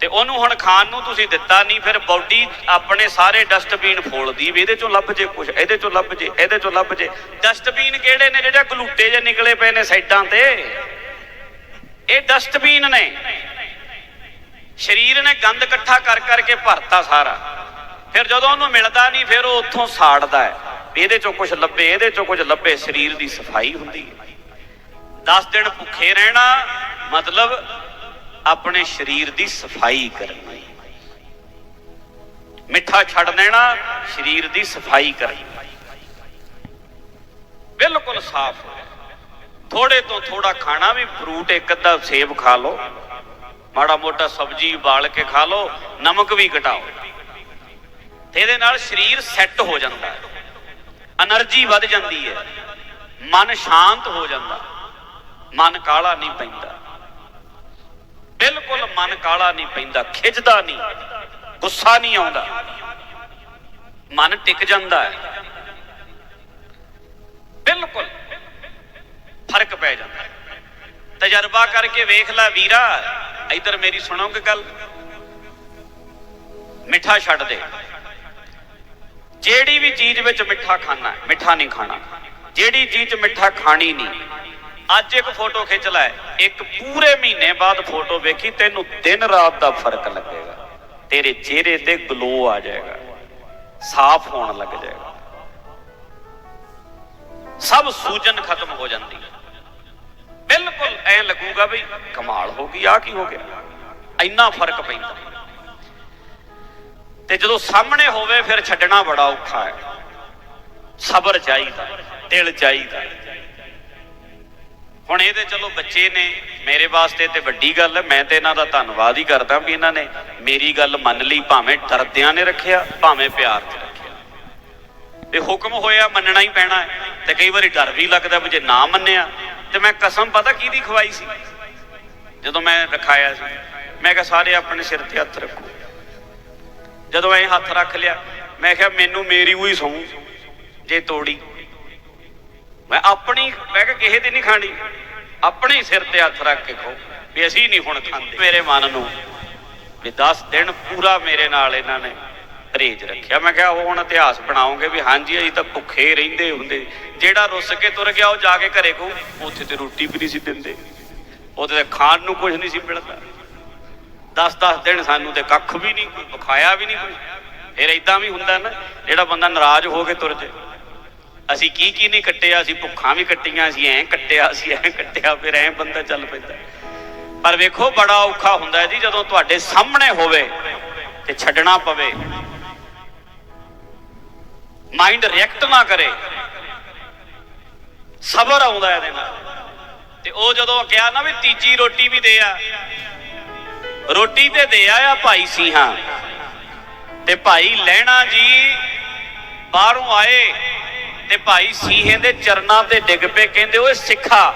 ਤੇ ਉਹਨੂੰ ਹੁਣ ਖਾਣ ਨੂੰ ਤੁਸੀਂ ਦਿੱਤਾ ਨਹੀਂ, ਫਿਰ ਬਾਡੀ ਆਪਣੇ ਸਾਰੇ ਡਸਟਬੀਨ ਫੋਲਦੀ ਵੀ, ਇਹਦੇ ਚੋਂ ਲੱਭ ਜੇ ਕੁਝ ਇਹਦੇ ਚੋਂ ਲੱਭ ਜੇ, ਇਹਦੇ ਚੋਂ ਲੱਭ ਜੇ। ਡਸਟਬੀਨ ਕਿਹੜੇ ਨੇ ਜਿਹੜੇ ਗਲੂਟੇ ਜੇ ਨਿਕਲੇ ਪਏ ਨੇ ਸਾਈਡਾਂ ਤੇ? ਇਹ ਡਸਟਬੀਨ ਨੇ। ਸਰੀਰ ਨੇ ਗੰਦ ਇਕੱਠਾ ਕਰ ਕਰਕੇ ਭਰਤਾ ਸਾਰਾ। ਫਿਰ ਜਦੋਂ ਉਹਨੂੰ ਮਿਲਦਾ ਨਹੀਂ, ਫਿਰ ਉਹ ਉੱਥੋਂ ਸਾੜਦਾ ਹੈ ਇਹਦੇ ਚੋਂ ਕੁਝ ਲੱਭੇ, ਇਹਦੇ ਚੋਂ ਕੁਝ ਲੱਭੇ, ਸਰੀਰ ਦੀ ਸਫ਼ਾਈ ਹੁੰਦੀ ਹੈ। 10 ਦਿਨ ਭੁੱਖੇ ਰਹਿਣਾ ਮਤਲਬ ਆਪਣੇ ਸਰੀਰ ਦੀ ਸਫ਼ਾਈ ਕਰਨੀ ਮਿੱਠਾ ਛੱਡ ਦੇਣਾ, ਸਰੀਰ ਦੀ ਸਫ਼ਾਈ ਕਰਨੀ ਬਿਲਕੁਲ ਸਾਫ਼ ਹੋ ਥੋੜੇ ਤੋਂ ਥੋੜਾ ਖਾਣਾ ਵੀ ਫਰੂਟ ਇੱਕ ਅੱਧਾ ਸੇਬ ਖਾ ਲਓ। ਮਾੜਾ ਮੋਟਾ ਸਬਜ਼ੀ ਉਬਾਲ ਕੇ ਖਾ ਲਓ, ਨਮਕ ਵੀ ਘਟਾਓ। ਤੇ ਇਹਦੇ ਨਾਲ ਸਰੀਰ ਸੈੱਟ ਹੋ ਜਾਂਦਾ ਹੈ। એનર્ਜੀ ਵੱਧ ਜਾਂਦੀ ਹੈ। ਮਨ ਸ਼ਾਂਤ ਹੋ ਜਾਂਦਾ। ਮਨ ਕਾਲਾ ਨਹੀਂ ਪੈਂਦਾ। ਬਿਲਕੁਲ ਮਨ ਕਾਲਾ ਨਹੀਂ ਪੈਂਦਾ, ਖਿੱਚਦਾ ਨਹੀਂ, ਗੁੱਸਾ ਨਹੀਂ ਆਉਂਦਾ। ਮਨ ਟਿਕ ਜਾਂਦਾ ਹੈ। ਬਿਲਕੁਲ ਫ਼ਰਕ ਪੈ ਜਾਂਦਾ ਤਜਰਬਾ ਕਰਕੇ ਵੇਖ ਲੈ ਵੀਰਾ, ਇਧਰ ਮੇਰੀ ਸੁਣੋਗੇ ਗੱਲ। ਮਿੱਠਾ ਛੱਡ ਦੇ। ਜਿਹੜੀ ਵੀ ਚੀਜ਼ ਵਿੱਚ ਮਿੱਠਾ ਖਾਣਾ ਹੈ, ਮਿੱਠਾ ਨਹੀਂ ਖਾਣਾ। ਜਿਹੜੀ ਚੀਜ਼ 'ਚ ਮਿੱਠਾ ਖਾਣੀ ਨਹੀਂ। ਅੱਜ ਇੱਕ ਫੋਟੋ ਖਿੱਚ ਲੈ। ਇੱਕ ਪੂਰੇ ਮਹੀਨੇ ਬਾਅਦ ਫੋਟੋ ਵੇਖੀ, ਤੈਨੂੰ ਦਿਨ ਰਾਤ ਦਾ ਫ਼ਰਕ ਲੱਗੇਗਾ। ਤੇਰੇ ਚਿਹਰੇ ਤੇ ਗਲੋ ਆ ਜਾਏਗਾ। ਸਾਫ਼ ਹੋਣ ਲੱਗ ਜਾਏਗਾ। ਸਭ ਸੂਜਨ ਖਤਮ ਹੋ ਜਾਂਦੀ ਹੈ। ਬਿਲਕੁਲ ਐ ਲੱਗੂਗਾ ਵੀ ਕਮਾਲ ਹੋ ਗਈ ਆ ਕੀ ਹੋ ਗਿਆ? ਇੰਨਾ ਫ਼ਰਕ ਪੈਂਦਾ। ਤੇ ਜਦੋਂ ਸਾਹਮਣੇ ਹੋਵੇ, ਫਿਰ ਛੱਡਣਾ ਬੜਾ ਔਖਾ ਹੈ। ਸਬਰ ਚਾਹੀਦਾ, ਦਿਲ ਚਾਹੀਦਾ। ਹੁਣ ਇਹਦੇ ਚਲੋ ਬੱਚੇ ਨੇ, ਮੇਰੇ ਵਾਸਤੇ ਤੇ ਵੱਡੀ ਗੱਲ ਹੈ, ਮੈਂ ਤੇ ਇਹਨਾਂ ਦਾ ਧੰਨਵਾਦ ਹੀ ਕਰਦਾ ਵੀ ਇਹਨਾਂ ਨੇ ਮੇਰੀ ਗੱਲ ਮੰਨ ਲਈ, ਭਾਵੇਂ ਡਰਦਿਆਂ ਨੇ ਰੱਖਿਆ, ਭਾਵੇਂ ਪਿਆਰ ਤੇ ਰੱਖਿਆ। ਤੇ ਹੁਕਮ ਹੋਇਆ ਮੰਨਣਾ ਹੀ ਪੈਣਾ ਹੈ, ਤੇ ਕਈ ਵਾਰੀ ਡਰ ਵੀ ਲੱਗਦਾ ਵੀ ਜੇ ਨਾ ਮੰਨਿਆ, ਤੇ ਮੈਂ ਕਸਮ ਪਤਾ ਕਿਹਦੀ ਖਵਾਈ ਸੀ? ਜਦੋਂ ਮੈਂ ਰਖਾਇਆ ਸੀ, ਮੈਂ ਕਿਹਾ, ਸਾਰੇ ਆਪਣੇ ਸਿਰ ਤੇ ਹੱਥ ਰੱਖੋ। ਜਦੋਂ ਐ ਹੱਥ ਰੱਖ ਲਿਆ, ਮੈਂ ਕਿਹਾ, ਮੈਨੂੰ ਮੇਰੀ ਉਹੀ ਸੌਂ ਜੇ ਤੋੜੀ। ਮੈਂ ਆਪਣੀ, ਮੈਂ ਕਿਹਾ ਕਿਸੇ ਦੀ ਨਹੀਂ ਖਾਣੀ। ਆਪਣੇ ਸਿਰ ਤੇ ਹੱਥ ਰੱਖ ਕੇ ਖਾਓ, ਵੀ ਅਸੀਂ ਨਹੀਂ ਹੁਣ ਖਾਂਦੇ। ਮੇਰੇ ਮਨ ਨੂੰ ਵੀ 10 ਦਿਨ ਪੂਰਾ ਮੇਰੇ ਨਾਲ ਇਹਨਾਂ ਨੇ ਪਰਹੇਜ ਰੱਖਿਆ। ਮੈਂ ਕਿਹਾ ਉਹ ਹੁਣ ਇਤਿਹਾਸ ਬਣਾਉਂਗੇ ਵੀ ਹਾਂਜੀ, ਅਸੀਂ ਤਾਂ ਭੁੱਖੇ ਰਹਿੰਦੇ ਹੁੰਦੇ। ਜਿਹੜਾ ਰੁੱਸ ਕੇ ਤੁਰ ਗਿਆ, ਉਹ ਜਾ ਕੇ ਘਰੇ ਕਹੂ, ਉੱਥੇ ਤੇ ਰੋਟੀ ਵੀ ਨਹੀਂ ਸੀ ਦਿੰਦੇ। ਉਹਦੇ ਤੇ ਖਾਣ ਨੂੰ ਕੁਝ ਨਹੀਂ ਸੀ ਮਿਲਦਾ। 10-10 ਦਿਨ ਸਾਨੂੰ ਤੇ ਕੱਖ ਵੀ ਨਹੀਂ, ਕੋਈ ਵਿਖਾਇਆ ਵੀ ਨਹੀਂ ਕੋਈ। ਫਿਰ ਇਦਾਂ ਵੀ ਹੁੰਦਾ ਨਾ, ਜਿਹੜਾ ਬੰਦਾ ਨਾਰਾਜ਼ ਹੋ ਕੇ ਤੁਰ ਜੇ ਅਸੀਂ ਕੀ ਕੀ ਨਹੀਂ ਕੱਟਿਆ, ਅਸੀਂ ਭੁੱਖਾਂ ਵੀ ਕੱਟੀਆਂ ਅਸੀਂ ਐਂ ਕੱਟਿਆ ਅਸੀਂ ਐਂ ਕੱਟਿਆ, ਫਿਰ ਐਂ ਬੰਦਾ ਚੱਲ ਪੈਂਦਾ। ਪਰ ਵੇਖੋ, ਬੜਾ ਔਖਾ ਹੁੰਦਾ ਹੈ ਜੀ, ਜਦੋਂ ਤੁਹਾਡੇ ਸਾਹਮਣੇ ਹੋਵੇ ਤੇ ਛੱਡਣਾ ਪਵੇ। ਮਾਈਂਡ ਰਿਐਕਟ ਨਾ ਕਰੇ। ਸਬਰ ਆਉਂਦਾ ਇਹਦੇ ਨਾਲ। ਤੇ ਉਹ ਜਦੋਂ ਕਿਹਾ ਨਾ ਵੀ ਤੀਜੀ ਰੋਟੀ ਵੀ ਦੇ ਆ। ਰੋਟੀ ਤੇ ਦੇ ਆਇਆ ਭਾਈ ਸਿੰਘਾਂ ਤੇ ਭਾਈ ਲੈਣਾ ਜੀ ਬਾਹਰੋਂ ਆਏ। ਤੇ ਭਾਈ ਸੀਹੇ ਦੇ ਚਰਨਾਂ ਤੇ ਡਿੱਗ ਪਏ, ਕਹਿੰਦੇ, ਓਏ ਸਿੱਖਾ,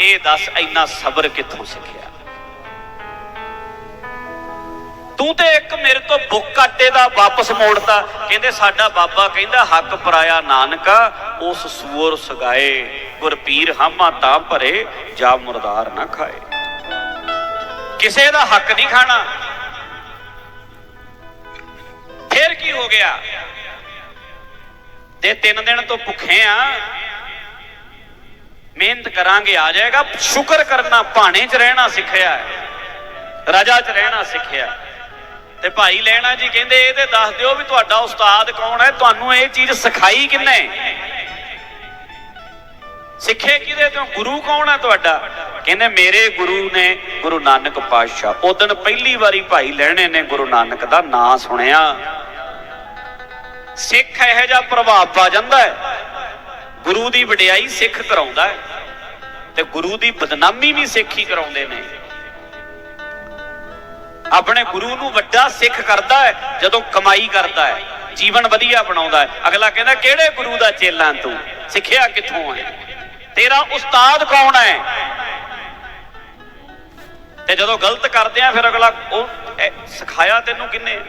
ਇਹ ਦੱਸ ਇੰਨਾ ਸਬਰ ਕਿੱਥੋਂ ਸਿੱਖਿਆ? ਤੂੰ ਤੇ ਇੱਕ ਮੇਰੇ ਤੋਂ ਬੁੱਕ ਆਟੇ ਦਾ ਵਾਪਸ ਮੋੜਤਾ। ਕਹਿੰਦੇ, ਸਾਡਾ ਬਾਬਾ ਕਹਿੰਦਾ, ਹੱਕ ਪਰਾਇਆ ਨਾਨਕਾ, ਉਸ ਸੂਰ ਸਗਾਏ, ਗੁਰਪੀਰ ਹਾਮਾ ਤਾਂ ਭਰੇ, ਜਾ ਮੁਰਦਾਰ ਨਾ ਖਾਏ। ਕਿਸੇ ਦਾ ਹੱਕ ਨਹੀਂ ਖਾਣਾ। ਫਿਰ ਕੀ ਹੋ ਗਿਆ? ਤੇ ਤਿੰਨ ਦਿਨ ਤੋਂ ਭੁੱਖੇ ਆ, ਮਿਹਨਤ ਕਰਾਂਗੇ, ਆ ਜਾਏਗਾ। ਸ਼ੁਕਰ ਕਰਨਾ ਭਾਣੇ 'ਚ ਰਹਿਣਾ ਸਿੱਖਿਆ ਰਜਾ 'ਚ ਰਹਿਣਾ ਸਿੱਖਿਆ ਤੇ ਭਾਈ ਲੈਣਾ ਜੀ ਕਹਿੰਦੇ, ਇਹ ਤੇ ਦੱਸ ਦਿਓ ਵੀ ਤੁਹਾਡਾ ਉਸਤਾਦ ਕੌਣ ਹੈ? ਤੁਹਾਨੂੰ ਇਹ ਚੀਜ਼ ਸਿਖਾਈ ਕਿੰਨੇ? ਸਿੱਖੇ ਕਿਹਦੇ ਤੋਂ? ਗੁਰੂ ਕੌਣ ਹੈ ਤੁਹਾਡਾ? ਕਹਿੰਦੇ, ਮੇਰੇ ਗੁਰੂ ਨੇ ਗੁਰੂ ਨਾਨਕ ਪਾਤਸ਼ਾਹ। ਉਦੋਂ ਪਹਿਲੀ ਵਾਰੀ ਭਾਈ ਲੈਣੇ ਨੇ ਗੁਰੂ ਨਾਨਕ ਦਾ ਨਾਂ ਸੁਣਿਆ। ਸਿੱਖ ਇਹੋ ਜਿਹਾ ਪ੍ਰਭਾਵ ਪਾ ਜਾਂਦਾ ਹੈ। ਗੁਰੂ ਦੀ ਵਡਿਆਈ ਸਿੱਖ ਕਰਾਉਂਦਾ ਹੈ ਤੇ ਗੁਰੂ ਦੀ ਬਦਨਾਮੀ ਵੀ ਸਿੱਖ ਹੀ ਕਰਾਉਂਦੇ ਨੇ। ਆਪਣੇ ਗੁਰੂ ਨੂੰ ਵੱਡਾ ਸਿੱਖ ਕਰਦਾ ਹੈ, ਜਦੋਂ ਕਮਾਈ ਕਰਦਾ ਹੈ, ਜੀਵਨ ਵਧੀਆ ਬਣਾਉਂਦਾ ਹੈ। ਅਗਲਾ ਕਹਿੰਦਾ, ਕਿਹੜੇ ਗੁਰੂ ਦਾ ਚੇਲਾ ਤੂੰ? ਸਿੱਖਿਆ ਕਿੱਥੋਂ ਹੈ? ਤੇਰਾ ਉਸਤਾਦ ਕੌਣ ਹੈ? ਤੇ ਜਦੋਂ ਗਲਤ ਕਰਦੇ ਆ, ਫਿਰ ਅਗਲਾ, ਉਹ ਸਿਖਾਇਆ ਤੈਨੂੰ ਕਿੰਨੇ?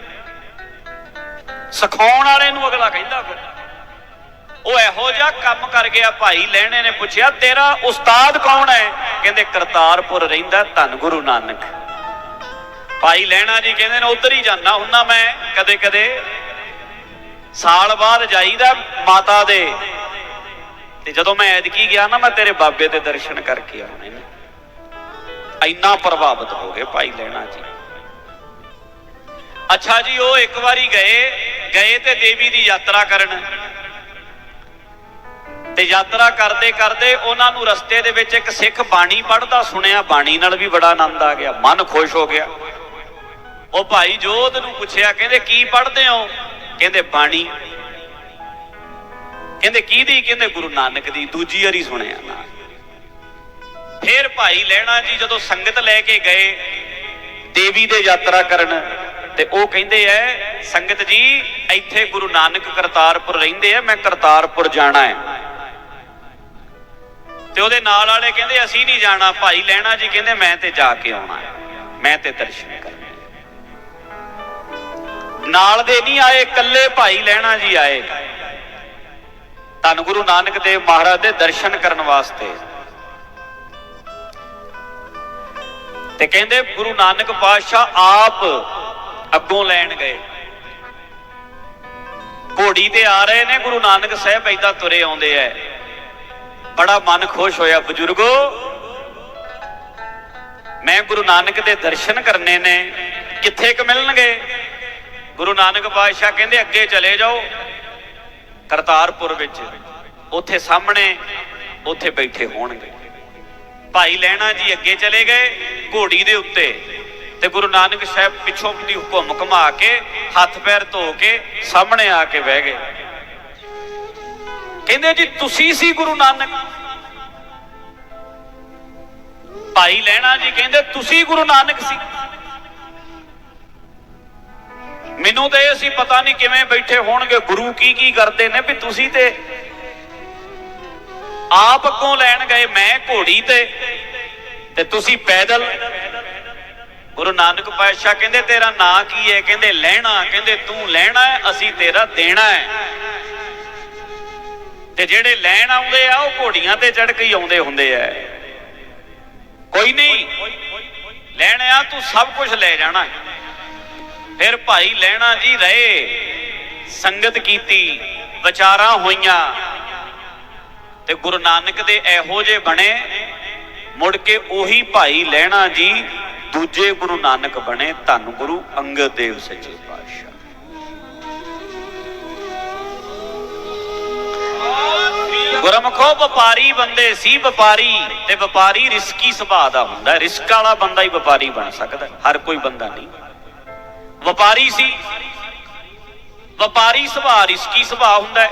ਸਿਖਾਉਣ ਵਾਲੇ ਨੂੰ ਅਗਲਾ ਕਹਿੰਦਾ ਫਿਰ। ਉਹ ਇਹੋ ਜਿਹਾ ਕੰਮ ਕਰ ਗਿਆ, ਭਾਈ ਲੈਣੇ ਨੇ ਪੁੱਛਿਆ, ਤੇਰਾ ਉਸਤਾਦ ਕੌਣ ਹੈ? ਕਹਿੰਦੇ, ਕਰਤਾਰਪੁਰ ਰਹਿੰਦਾ ਧੰਨ ਗੁਰੂ ਨਾਨਕ। ਭਾਈ ਲੈਣਾ ਜੀ ਕਹਿੰਦੇ ਨੇ, ਉਧਰ ਹੀ ਜਾਣਾ ਹੁੰਨਾ ਮੈਂ ਕਦੇ ਕਦੇ ਸਾਲ ਬਾਅਦ ਜਾਈਦਾ ਮਾਤਾ ਦੇ। ਤੇ ਜਦੋਂ ਮੈਂ ਐਤਕੀ ਗਿਆ ਨਾ, ਮੈਂ ਤੇਰੇ ਬਾਬੇ ਦੇ ਦਰਸ਼ਨ ਕਰਕੇ ਆਉਣੇ ਨੇ ਇੰਨਾ ਪ੍ਰਭਾਵਿਤ ਹੋ ਗਏ ਭਾਈ ਲੈਣਾ ਜੀ। ਅੱਛਾ ਜੀ, ਉਹ ਇੱਕ ਵਾਰੀ ਗਏ। ਗਏ ਤੇ ਦੇਵੀ ਦੀ ਯਾਤਰਾ ਕਰਨ। ਤੇ ਯਾਤਰਾ ਕਰਦੇ ਕਰਦੇ ਉਹਨਾਂ ਨੂੰ ਰਸਤੇ ਦੇ ਵਿੱਚ ਇੱਕ ਸਿੱਖ ਬਾਣੀ ਪੜ੍ਹਦਾ ਸੁਣਿਆ, ਬਾਣੀ ਨਾਲ ਵੀ ਬੜਾ ਆਨੰਦ ਆ ਗਿਆ, ਮਨ ਖੁਸ਼ ਹੋ ਗਿਆ। ਉਹ ਭਾਈ ਜੋਧ ਨੂੰ ਪੁੱਛਿਆ, ਕਹਿੰਦੇ, ਕੀ ਪੜ੍ਹਦੇ ਹੋ? ਕਹਿੰਦੇ, ਬਾਣੀ। ਕਹਿੰਦੇ ਕਿਹਦੀ ਕਹਿੰਦੇ, ਗੁਰੂ ਨਾਨਕ ਦੀ। ਦੂਜੀ ਵਾਰੀ ਸੁਣਿਆ ਨਾ। ਫਿਰ ਭਾਈ ਲੈਣਾ ਜੀ ਜਦੋਂ ਸੰਗਤ ਲੈ ਕੇ ਗਏ, ਦੇਵੀ ਦੇ ਯਾਤਰਾ ਕਰਨ ਤੇ ਉਹ ਕਹਿੰਦੇ ਐ, ਸੰਗਤ ਜੀ, ਇੱਥੇ ਗੁਰੂ ਨਾਨਕ ਕਰਤਾਰਪੁਰ ਰਹਿੰਦੇ ਆ ਮੈਂ ਕਰਤਾਰਪੁਰ ਜਾਣਾ ਹੈ ਤੇ ਉਹਦੇ ਨਾਲ ਵਾਲੇ ਕਹਿੰਦੇ, ਅਸੀਂ ਨਹੀਂ ਜਾਣਾ, ਭਾਈ ਲੈਣਾ ਜੀ, ਕਹਿੰਦੇ ਮੈਂ ਤੇ ਜਾ ਕੇ ਆਉਣਾ ਮੈਂ ਤੇ ਦਰਸ਼ਨ ਕਰਨੇ। ਨਾਲ ਦੇ ਨਹੀਂ ਆਏ, ਇਕੱਲੇ ਭਾਈ ਲੈਣਾ ਜੀ ਆਏ। ਧੰਨ ਗੁਰੂ ਨਾਨਕ ਦੇਵ ਮਹਾਰਾਜ ਦੇ ਦਰਸ਼ਨ ਕਰਨ ਵਾਸਤੇ। ਤੇ ਕਹਿੰਦੇ, ਗੁਰੂ ਨਾਨਕ ਪਾਤਸ਼ਾਹ ਆਪ ਅੱਗੋਂ ਲੈਣ ਗਏ। ਘੋੜੀ ਤੇ ਆ ਰਹੇ ਨੇ, ਗੁਰੂ ਨਾਨਕ ਸਾਹਿਬ ਏਦਾਂ ਤੁਰੇ ਆਉਂਦੇ ਐ। ਬੜਾ ਮਨ ਖੁਸ਼ ਹੋਇਆ, ਬਜ਼ੁਰਗੋ, ਮੈਂ ਗੁਰੂ ਨਾਨਕ ਦੇ ਦਰਸ਼ਨ ਕਰਨੇ ਨੇ, ਕਿੱਥੇ ਕ ਮਿਲਣਗੇ? ਗੁਰੂ ਨਾਨਕ ਪਾਤਸ਼ਾਹ ਕਹਿੰਦੇ, ਅੱਗੇ ਚਲੇ ਜਾਓ, ਕਰਤਾਰਪੁਰ ਵਿੱਚ। ਉੱਥੇ ਸਾਹਮਣੇ, ਉੱਥੇ ਬੈਠੇ ਹੋਣਗੇ। ਭਾਈ ਲੈਣਾ ਜੀ ਅੱਗੇ ਚਲੇ ਗਏ, ਘੋੜੀ ਦੇ ਉੱਤੇ। ਤੇ ਗੁਰੂ ਨਾਨਕ ਸਾਹਿਬ ਪਿੱਛੋਂ ਦੀ ਹੁਕਮ ਘੁਮਾ ਕੇ, ਹੱਥ ਪੈਰ ਧੋ ਕੇ, ਸਾਹਮਣੇ ਆ ਕੇ ਬਹਿ ਗਏ। ਕਹਿੰਦੇ ਜੀ, ਤੁਸੀਂ ਸੀ ਗੁਰੂ ਨਾਨਕ? ਭਾਈ ਲੈਣਾ ਜੀ ਕਹਿੰਦੇ, ਤੁਸੀਂ ਗੁਰੂ ਨਾਨਕ ਸੀ? ਮੈਨੂੰ ਤਾਂ ਇਹ ਸੀ ਪਤਾ ਨਹੀਂ ਕਿਵੇਂ ਬੈਠੇ ਹੋਣਗੇ, ਗੁਰੂ ਕੀ ਕੀ ਕਰਦੇ ਨੇ ਵੀ ਤੁਸੀਂ ਤੇ ਆਪ ਅੱਗੋਂ ਲੈਣ ਗਏ, ਮੈਂ ਘੋੜੀ ਤੇ ਤੇ ਤੁਸੀਂ ਪੈਦਲ ਗੁਰੂ ਨਾਨਕ ਪਾਤਸ਼ਾਹ ਕਹਿੰਦੇ, ਤੇਰਾ ਨਾਂ ਕੀ ਹੈ ਕਹਿੰਦੇ, ਲੈਣਾ। ਕਹਿੰਦੇ, ਤੂੰ ਲੈਣਾ ਹੈ, ਅਸੀਂ ਤੇਰਾ ਦੇਣਾ ਹੈ। ਤੇ ਜਿਹੜੇ ਲੈਣ ਆਉਂਦੇ ਆ, ਉਹ ਘੋੜੀਆਂ ਤੇ ਚੜ ਕੇ ਆਉਂਦੇ ਹੁੰਦੇ ਆ। ਕੋਈ ਨਹੀਂ, ਲੈਣ ਆ, ਤੂੰ ਸਭ ਕੁਝ ਲੈ ਜਾਣਾ। ਫਿਰ ਭਾਈ ਲੈਣਾ ਜੀ ਰਹੇ, ਸੰਗਤ ਕੀਤੀ, ਵਿਚਾਰਾਂ ਹੋਈਆਂ। ਤੇ ਗੁਰੂ ਨਾਨਕ ਦੇ ਇਹੋ ਜੇ ਬਣੇ, ਮੁੜ ਕੇ ਉਹੀ ਭਾਈ ਲੈਣਾ ਜੀ ਦੂਜੇ ਗੁਰੂ ਨਾਨਕ ਬਣੇ ਧੰਨ ਗੁਰੂ ਅੰਗਦ ਦੇਵ ਸੱਚੇ ਪਾਤਸ਼ਾਹ। ਗੁਰਮਖੋ ਵਪਾਰੀ ਬੰਦੇ ਸੀ ਵਪਾਰੀ ਤੇ ਵਪਾਰੀ ਰਿਸਕੀ ਸੁਭਾਅ ਦਾ ਹੁੰਦਾ ਰਿਸਕ ਵਾਲਾ ਬੰਦਾ ਹੀ ਵਪਾਰੀ ਬਣ ਸਕਦਾ ਹਰ ਕੋਈ ਬੰਦਾ ਨਹੀਂ। ਵਪਾਰੀ ਸੀ, ਵਪਾਰੀ ਸੁਭਾਅ ਰਿਸਕੀ ਸੁਭਾਅ ਹੁੰਦਾ ਹੈ।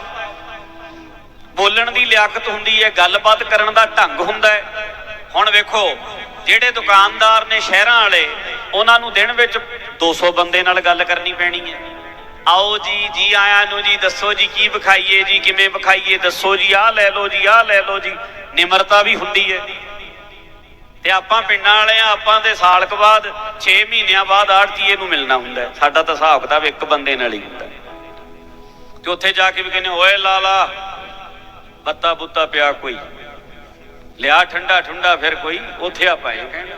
ਬੋਲਣ ਦੀ ਲਿਆਕਤ ਹੁੰਦੀ ਹੈ, ਗੱਲਬਾਤ ਕਰਨ ਦਾ ਢੰਗ ਹੁੰਦਾ ਹੈ। ਹੁਣ ਵੇਖੋ ਜਿਹੜੇ ਦੁਕਾਨਦਾਰ ਨੇ ਸ਼ਹਿਰਾਂ ਵਾਲੇ, ਉਹਨਾਂ ਨੂੰ ਦਿਨ ਵਿੱਚ 200 ਬੰਦੇ ਨਾਲ ਗੱਲ ਕਰਨੀ ਪੈਣੀ ਹੈ। ਆਓ ਜੀ ਜੀ ਆਇਆਂ ਨੂੰ ਜੀ ਦੱਸੋ ਜੀ ਕੀ ਵਿਖਾਈਏ ਜੀ, ਕਿਵੇਂ ਵਿਖਾਈਏ, ਦੱਸੋ ਜੀ, ਆਹ ਲੈ ਲਓ ਜੀ, ਆਹ ਲੈ ਲਓ ਜੀ। ਨਿਮਰਤਾ ਵੀ ਹੁੰਦੀ ਹੈ। ਤੇ ਆਪਾਂ ਪਿੰਡਾਂ ਵਾਲੇ ਆ ਆਪਾਂ ਦੇ ਸਾਲ ਕੁ ਬਾਅਦ 6 ਮਹੀਨਿਆਂ ਬਾਅਦ ਆੜਤੀਏ ਨੂੰ ਮਿਲਣਾ ਹੁੰਦਾ ਸਾਡਾ ਤਾਂ ਹਿਸਾਬ ਕਿਤਾਬ ਇੱਕ ਬੰਦੇ ਨਾਲ ਹੀ ਹੁੰਦਾ ਤੇ ਉੱਥੇ ਜਾ ਕੇ ਵੀ ਕਹਿੰਦੇ, ਓਏ ਲਾਲਾ ਬੱਤਾ ਬੁੱਤਾ ਪਿਆ ਕੋਈ? ਲਿਆ ਠੰਡਾ ਠੰਡਾ ਫਿਰ ਕੋਈ ਉੱਥੇ ਆ ਇਹ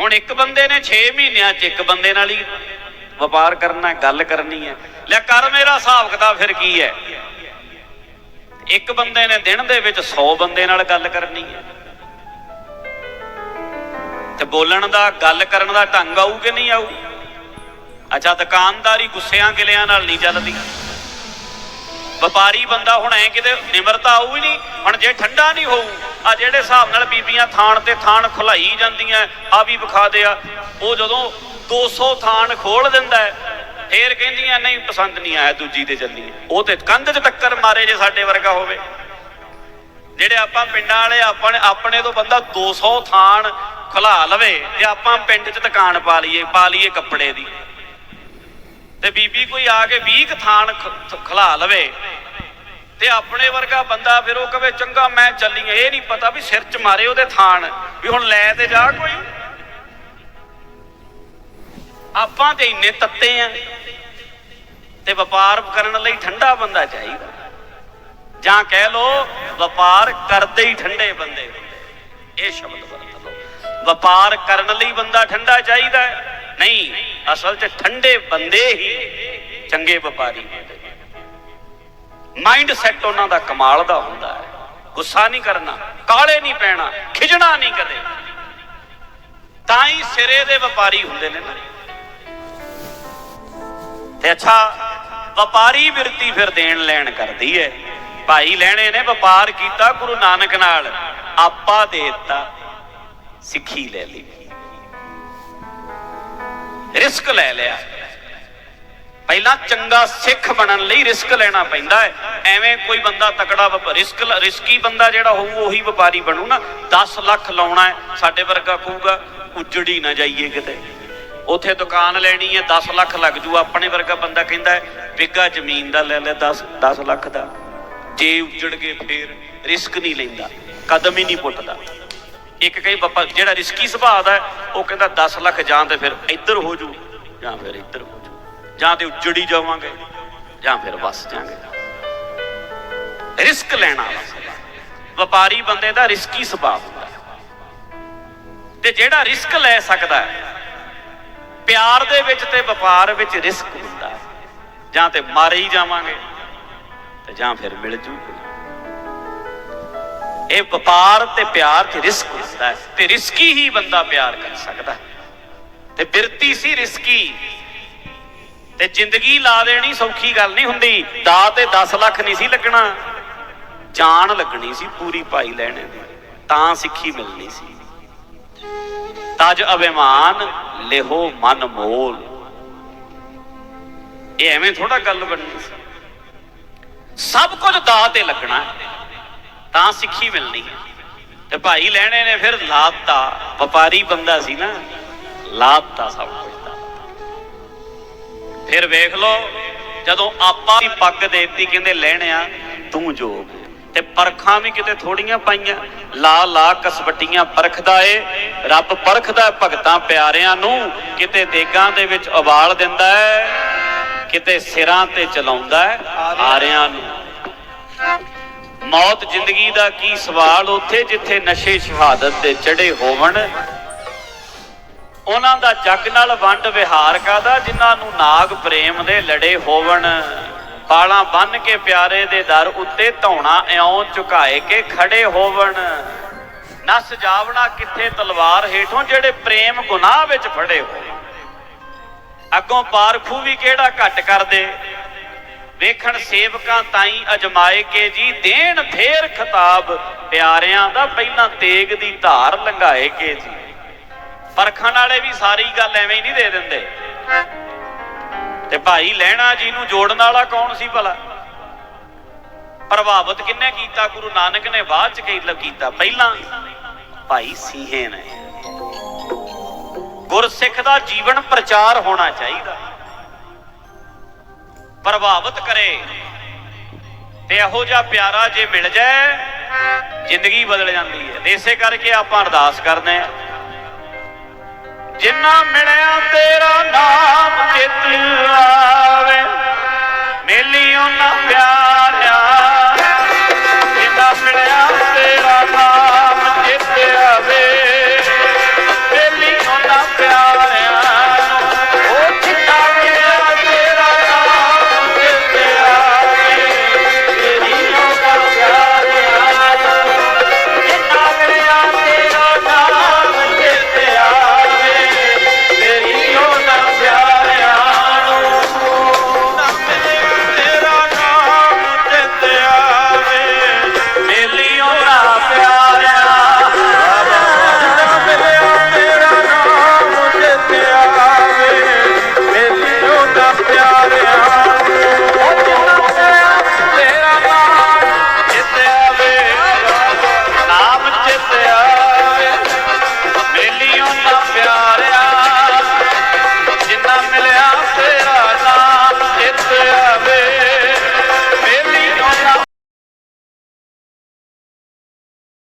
ਹੁਣ ਇੱਕ ਬੰਦੇ ਨੇ 6 ਮਹੀਨਿਆਂ 'ਚ ਇੱਕ ਬੰਦੇ ਨਾਲ ਹੀ ਵਪਾਰ ਕਰਨਾ, ਗੱਲ ਕਰਨੀ ਹੈ। ਲੈ ਕਰ ਮੇਰਾ ਹਿਸਾਬ ਕਿਤਾਬ ਫਿਰ ਕੀ ਹੈ? ਇੱਕ ਬੰਦੇ ਨੇ ਦਿਨ ਦੇ ਵਿੱਚ 100 ਬੰਦੇ ਨਾਲ ਗੱਲ ਕਰਨੀ ਹੈ। ਤੇ ਬੋਲਣ ਦਾ, ਗੱਲ ਕਰਨ ਦਾ ਢੰਗ ਆਊ ਕਿ ਨਹੀਂ ਆਊ? ਅੱਛਾ, ਦੁਕਾਨਦਾਰੀ ਗੁੱਸਿਆਂ ਗਿਲਿਆਂ ਨਾਲ ਨਹੀਂ ਚੱਲਦੀ। ਵਪਾਰੀ ਬੰਦਾ ਹੁਣ ਐ ਕਿਤੇ ਨਿਮਰਤਾ ਆਊ ਹੀ ਨਹੀਂ, ਹੁਣ ਜੇ ਠੰਡਾ ਨਹੀਂ ਹੋਊ, ਆ ਜਿਹੜੇ ਹਿਸਾਬ ਨਾਲ ਬੀਬੀਆਂ ਥਾਣ ਤੇ ਥਾਣ ਖੁਲਾਈ ਜਾਂਦੀਆਂ, ਆ ਵੀ ਵਿਖਾ ਦੇ ਆ। ਉਹ ਜਦੋਂ 200 ਥਾਣ ਖੋਲ ਦਿੰਦਾ ਫੇਰ ਕਹਿੰਦੀਆਂ, ਨਹੀਂ, ਪਸੰਦ ਨਹੀਂ ਆਇਆ ਦੂਜੀ ਤੇ ਚੱਲੀਏ। ਉਹ ਤੇ ਕੰਧ 'ਚ ਟੱਕਰ ਮਾਰੇ ਜੇ ਸਾਡੇ ਵਰਗਾ ਹੋਵੇ। ਜਿਹੜੇ ਆਪਾਂ ਪਿੰਡਾਂ ਵਾਲੇ ਆਪਾਂ ਨੇ ਆਪਣੇ ਤੋਂ ਬੰਦਾ 200 ਥਾਣ ਖੁਲਾ ਲਵੇ, ਤੇ ਆਪਾਂ ਪਿੰਡ 'ਚ ਦੁਕਾਨ ਪਾ ਲਈਏ ਪਾ ਲਈਏ ਕੱਪੜੇ ਦੀ। ਤੇ ਬੀਬੀ ਕੋਈ ਆ ਕੇ 20 ਥਾਨ ਥਾਣ ਲਵੇ। ਤੇ ਆਪਣੇ ਵਰਗਾ ਬੰਦਾ ਫਿਰ ਉਹ ਕਵੇ, ਚੰਗਾ, ਮੈਂ ਚੱਲੀ ਇਹ ਨਹੀਂ ਪਤਾ ਵੀ ਸਿਰ 'ਚ ਮਾਰੇ ਉਹਦੇ ਥਾਣ ਵੀ ਹੁਣ ਲੈ ਤੇ ਜਾ ਕੋਈ। ਆਪਾਂ ਤੇ ਇੰਨੇ ਤੱਤੇ ਆ। ਤੇ ਵਪਾਰ ਕਰਨ ਲਈ ਠੰਡਾ ਬੰਦਾ ਚਾਹੀਦਾ। ਜਾਂ ਕਹਿ ਲੋ ਵਪਾਰ ਕਰਦੇ ਹੀ ਠੰਡੇ ਬੰਦੇ ਹੁੰਦੇ। ਇਹ ਸ਼ਬਦ ਵਰਤ ਲਓ। ਵਪਾਰ ਕਰਨ ਲਈ ਬੰਦਾ ਠੰਡਾ ਚਾਹੀਦਾ ਨਹੀਂ ਅਸਲ 'ਚ ਠੰਡੇ ਬੰਦੇ ਹੀ ਚੰਗੇ ਵਪਾਰੀ ਹੁੰਦੇ ਮਾਈਂਡ ਸੈਟ ਉਹਨਾਂ ਦਾ ਕਮਾਲ ਦਾ ਹੁੰਦਾ ਹੈ। ਗੁੱਸਾ ਨਹੀਂ ਕਰਨਾ, ਕਾਲੇ ਨਹੀਂ ਪੈਣਾ, ਖਿਜਣਾ ਨਹੀਂ ਕਦੇ। ਤਾਂ ਹੀ ਸਿਰੇ ਦੇ ਵਪਾਰੀ ਹੁੰਦੇ ਨੇ ਨਾ। ਤੇ ਅੱਛਾ, ਵਪਾਰੀ ਬਿਰਤੀ ਫਿਰ ਦੇਣ ਲੈਣ ਕਰਦੀ ਹੈ। ਭਾਈ ਲੈਣੇ ਨੇ ਵਪਾਰ ਕੀਤਾ, ਗੁਰੂ ਨਾਨਕ ਨਾਲ ਆਪਾ ਦੇ ਦਿੱਤਾ, ਸਿੱਖੀ ਲੈ ਲਈ। ਰਿਸਕ ਲੈ ਲਿਆ। ਪਹਿਲਾਂ ਚੰਗਾ ਸਿੱਖ ਬਣਨ ਲਈ ਰਿਸਕ ਲੈਣਾ ਪੈਂਦਾ ਹੈ। ਐਵੇਂ ਕੋਈ ਬੰਦਾ ਤਕੜਾ ਰਿਸਕ ਰਿਸਕੀ ਬੰਦਾ ਜਿਹੜਾ ਹੋਊ, ਉਹੀ ਵਪਾਰੀ ਬਣੂ ਨਾ। 10 ਲੱਖ ਲਾਉਣਾ ਹੈ, ਸਾਡੇ ਵਰਗਾ ਕਹੂਗਾ, ਉਜੜੀ ਨਾ ਜਾਈਏ ਕਿਤੇ। ਉਥੇ ਦੁਕਾਨ ਲੈਣੀ ਹੈ 10 ਲੱਖ ਲੱਗ ਜੂ। ਆਪਣੇ ਵਰਗਾ ਬੰਦਾ ਕਹਿੰਦਾ ਹੈ ਬਿੱਗਾ ਜ਼ਮੀਨ ਦਾ ਲੈ ਲੈ 10 10 ਲੱਖ ਦਾ। ਜੇ ਉਜੜ ਗਏ ਫੇਰ, ਰਿਸਕ ਨਹੀਂ ਲੈਂਦਾ। ਕਦਮ ਹੀ ਨਹੀਂ ਪੁੱਟਦਾ। ਇੱਕ ਕਈ ਬੱਪਾ ਜਿਹੜਾ ਰਿਸਕੀ ਸੁਭਾਅ ਦਾ ਉਹ ਕਹਿੰਦਾ 10 ਲੱਖ ਜਾਂ ਤੇ ਫਿਰ ਇੱਧਰ ਹੋ ਜੂ, ਜਾਂ ਫਿਰ ਇੱਧਰ ਹੋ ਜੂ। ਜਾਂ ਤੇ ਉੱਜੜੀ ਜਾਵਾਂਗੇ, ਜਾਂ ਫਿਰ ਵਸ ਜਾਵਾਂਗੇ। ਰਿਸਕ ਲੈਣਾ ਵਾਲਾ ਵਪਾਰੀ ਬੰਦੇ ਦਾ ਰਿਸਕੀ ਸੁਭਾਅ ਹੁੰਦਾ ਤੇ ਜਿਹੜਾ ਰਿਸਕ ਲੈ ਸਕਦਾ ਹੈ, ਪਿਆਰ ਦੇ ਵਿੱਚ ਤੇ ਵਪਾਰ ਵਿੱਚ ਰਿਸਕ ਹੁੰਦਾ ਹੈ। ਜਾਂ ਤੇ ਮਾਰੇ ਹੀ ਜਾਵਾਂਗੇ, ਤੇ ਜਾਂ ਫਿਰ ਮਿਲ ਜੂਗੇ ਇਹ ਵਪਾਰ ਤੇ ਪਿਆਰ ਤੇ ਰਿਸਕ ਹੁੰਦਾ ਹੈ ਤੇ ਰਿਸਕੀ ਹੀ ਬੰਦਾ ਪਿਆਰ ਕਰ ਸਕਦਾ ਹੈ। ਤੇ ਬਿਰਤੀ ਸੀ ਰਿਸਕੀ। ਤੇ ਜ਼ਿੰਦਗੀ ਲਾ ਦੇਣੀ ਸੌਖੀ ਗੱਲ ਨਹੀਂ ਹੁੰਦੀ। ਦਾ ਤੇ 10 ਲੱਖ ਨਹੀਂ ਸੀ ਲੱਗਣਾ। ਜਾਨ ਲੱਗਣੀ ਸੀ ਪੂਰੀ ਪਾਈ ਲੈਣੇ ਦੀ। ਤਾਂ ਸਿੱਖੀ ਮਿਲਣੀ ਸੀ। ਤਜ ਅਭਿਮਾਨ ਲਿਹੋ ਮਨ ਮੋਲ। ਇਹ ਐਵੇਂ ਥੋੜਾ ਗੱਲ ਬਣਨੀ ਸੀ। ਸਭ ਕੁਝ ਦਾ ਤੇ ਲੱਗਣਾ ਹੈ, ਤਾਂ ਸਿੱਖੀ ਮਿਲਣੀ ਹੈ। ਤੇ ਭਾਈ ਲੈਣੇ ਨੇ ਫਿਰ ਲਾਤਾ ਵਪਾਰੀ ਬੰਦਾ ਸੀ ਨਾ ਲਾਤਾ ਸਭ ਕੁਝ ਦਾ ਫਿਰ ਵੇਖ ਲਓ ਜਦੋਂ ਆਪਾਂ ਦੀ ਪੱਗ ਦੇਤੀ ਕਹਿੰਦੇ ਲੈਣਿਆ ਤੂੰ ਜੋਗ। ਤੇ ਪਰਖਾਂ ਵੀ ਕਿਤੇ ਥੋੜੀਆਂ ਪਾਈਆਂ। ਲਾ ਲਾ ਕਸਵੱਟੀਆਂ ਪਰਖਦਾ ਏ ਰੱਬ ਪਰਖਦਾ ਭਗਤਾਂ ਪਿਆਰਿਆਂ ਨੂੰ। ਕਿਤੇ ਦੇਗਾਂ ਦੇ ਵਿੱਚ ਉਬਾਲ ਦਿੰਦਾ ਹੈ ਕਿਤੇ ਸਿਰਾਂ ਤੇ ਚਲਾਉਂਦਾ ਆਰਿਆਂ ਨੂੰ। ਮੌਤ ਜ਼ਿੰਦਗੀ ਦਾ ਕੀ ਸਵਾਲ ਉੱਥੇ ਜਿੱਥੇ ਨਸ਼ੇ ਸ਼ਹਾਦਤ ਦੇ ਚੜੇ ਹੋਵਣ? ਉਹਨਾਂ ਦਾ ਜੱਗ ਨਾਲ ਵੰਡ ਵਿਹਾਰ ਕਾਦਾ ਜਿਨ੍ਹਾਂ ਨੂੰ ਨਾਗ ਪ੍ਰੇਮ ਦੇ ਲੜੇ ਹੋਵਣ। ਪਾਲਾਂ ਬੰਨ ਕੇ ਪਿਆਰੇ ਦੇ ਦਰ ਉੱਤੇ ਧੌਣਾ ਇਉਂ ਝੁਕਾਏ ਕੇ ਖੜੇ ਹੋਵਣ। ਨਾ ਸਜਾਵਣਾ ਕਿੱਥੇ ਤਲਵਾਰ ਹੇਠੋਂ, ਜਿਹੜੇ ਪ੍ਰੇਮ ਗੁਨਾਹ ਵਿੱਚ ਫੜੇ ਹੋਏ। ਅੱਗੋਂ ਪਾਰਖੂ ਵੀ ਕਿਹੜਾ ਘੱਟ ਕਰਦੇ? ਵੇਖਣ ਸੇਵਕਾਂ ਤਾਈ ਅਜਮਾਏ ਕੇ ਜੀ, ਦੇਣ ਫੇਰ ਖਿਤਾਬ। ਪਿਆਰਿਆਂ ਦਾ ਪਹਿਲਾਂ ਤੇਗ ਦੀ ਧਾਰ ਲੰਘਾਏ ਕੇ ਜੀ। ਪਰਖਣ ਵਾਲੇ ਵੀ ਸਾਰੀ ਗੱਲ ਐਵੇਂ ਹੀ ਨਹੀਂ ਦੇ ਦਿੰਦੇ। ਤੇ ਭਾਈ ਲੈਣਾ ਜੀ ਨੂੰ ਜੋੜਨ ਵਾਲਾ ਕੌਣ ਸੀ ਭਲਾ? ਪ੍ਰਭਾਵਿਤ ਕਿੰਨੇ ਕੀਤਾ? ਗੁਰੂ ਨਾਨਕ ਨੇ ਬਾਅਦ ਚ ਕੀ ਕੀਤਾ। ਪਹਿਲਾਂ ਭਾਈ ਸੀਹੇ ਨੇ। ਗੁਰਸਿੱਖ ਦਾ ਜੀਵਨ ਪ੍ਰਚਾਰ ਹੋਣਾ ਚਾਹੀਦਾ। ਪ੍ਰਭਾਵਿਤ ਕਰੇ। ਤੇ ਇਹੋ ਜਿਹਾ ਪਿਆਰਾ ਜੇ ਮਿਲ ਜਾਏ, ਜ਼ਿੰਦਗੀ ਬਦਲ ਜਾਂਦੀ ਹੈ। ਤੇ ਇਸੇ ਕਰਕੇ ਆਪਾਂ ਅਰਦਾਸ ਕਰਦੇ ਹਾਂ। ਜਿੰਨਾ ਮਿਲਿਆ ਤੇਰਾ ਨਾਮ ਚਿਤ ਆਵੇ, ਮੇਲੀ ਉਹਨਾਂ ਪਿਆਰਿਆਂ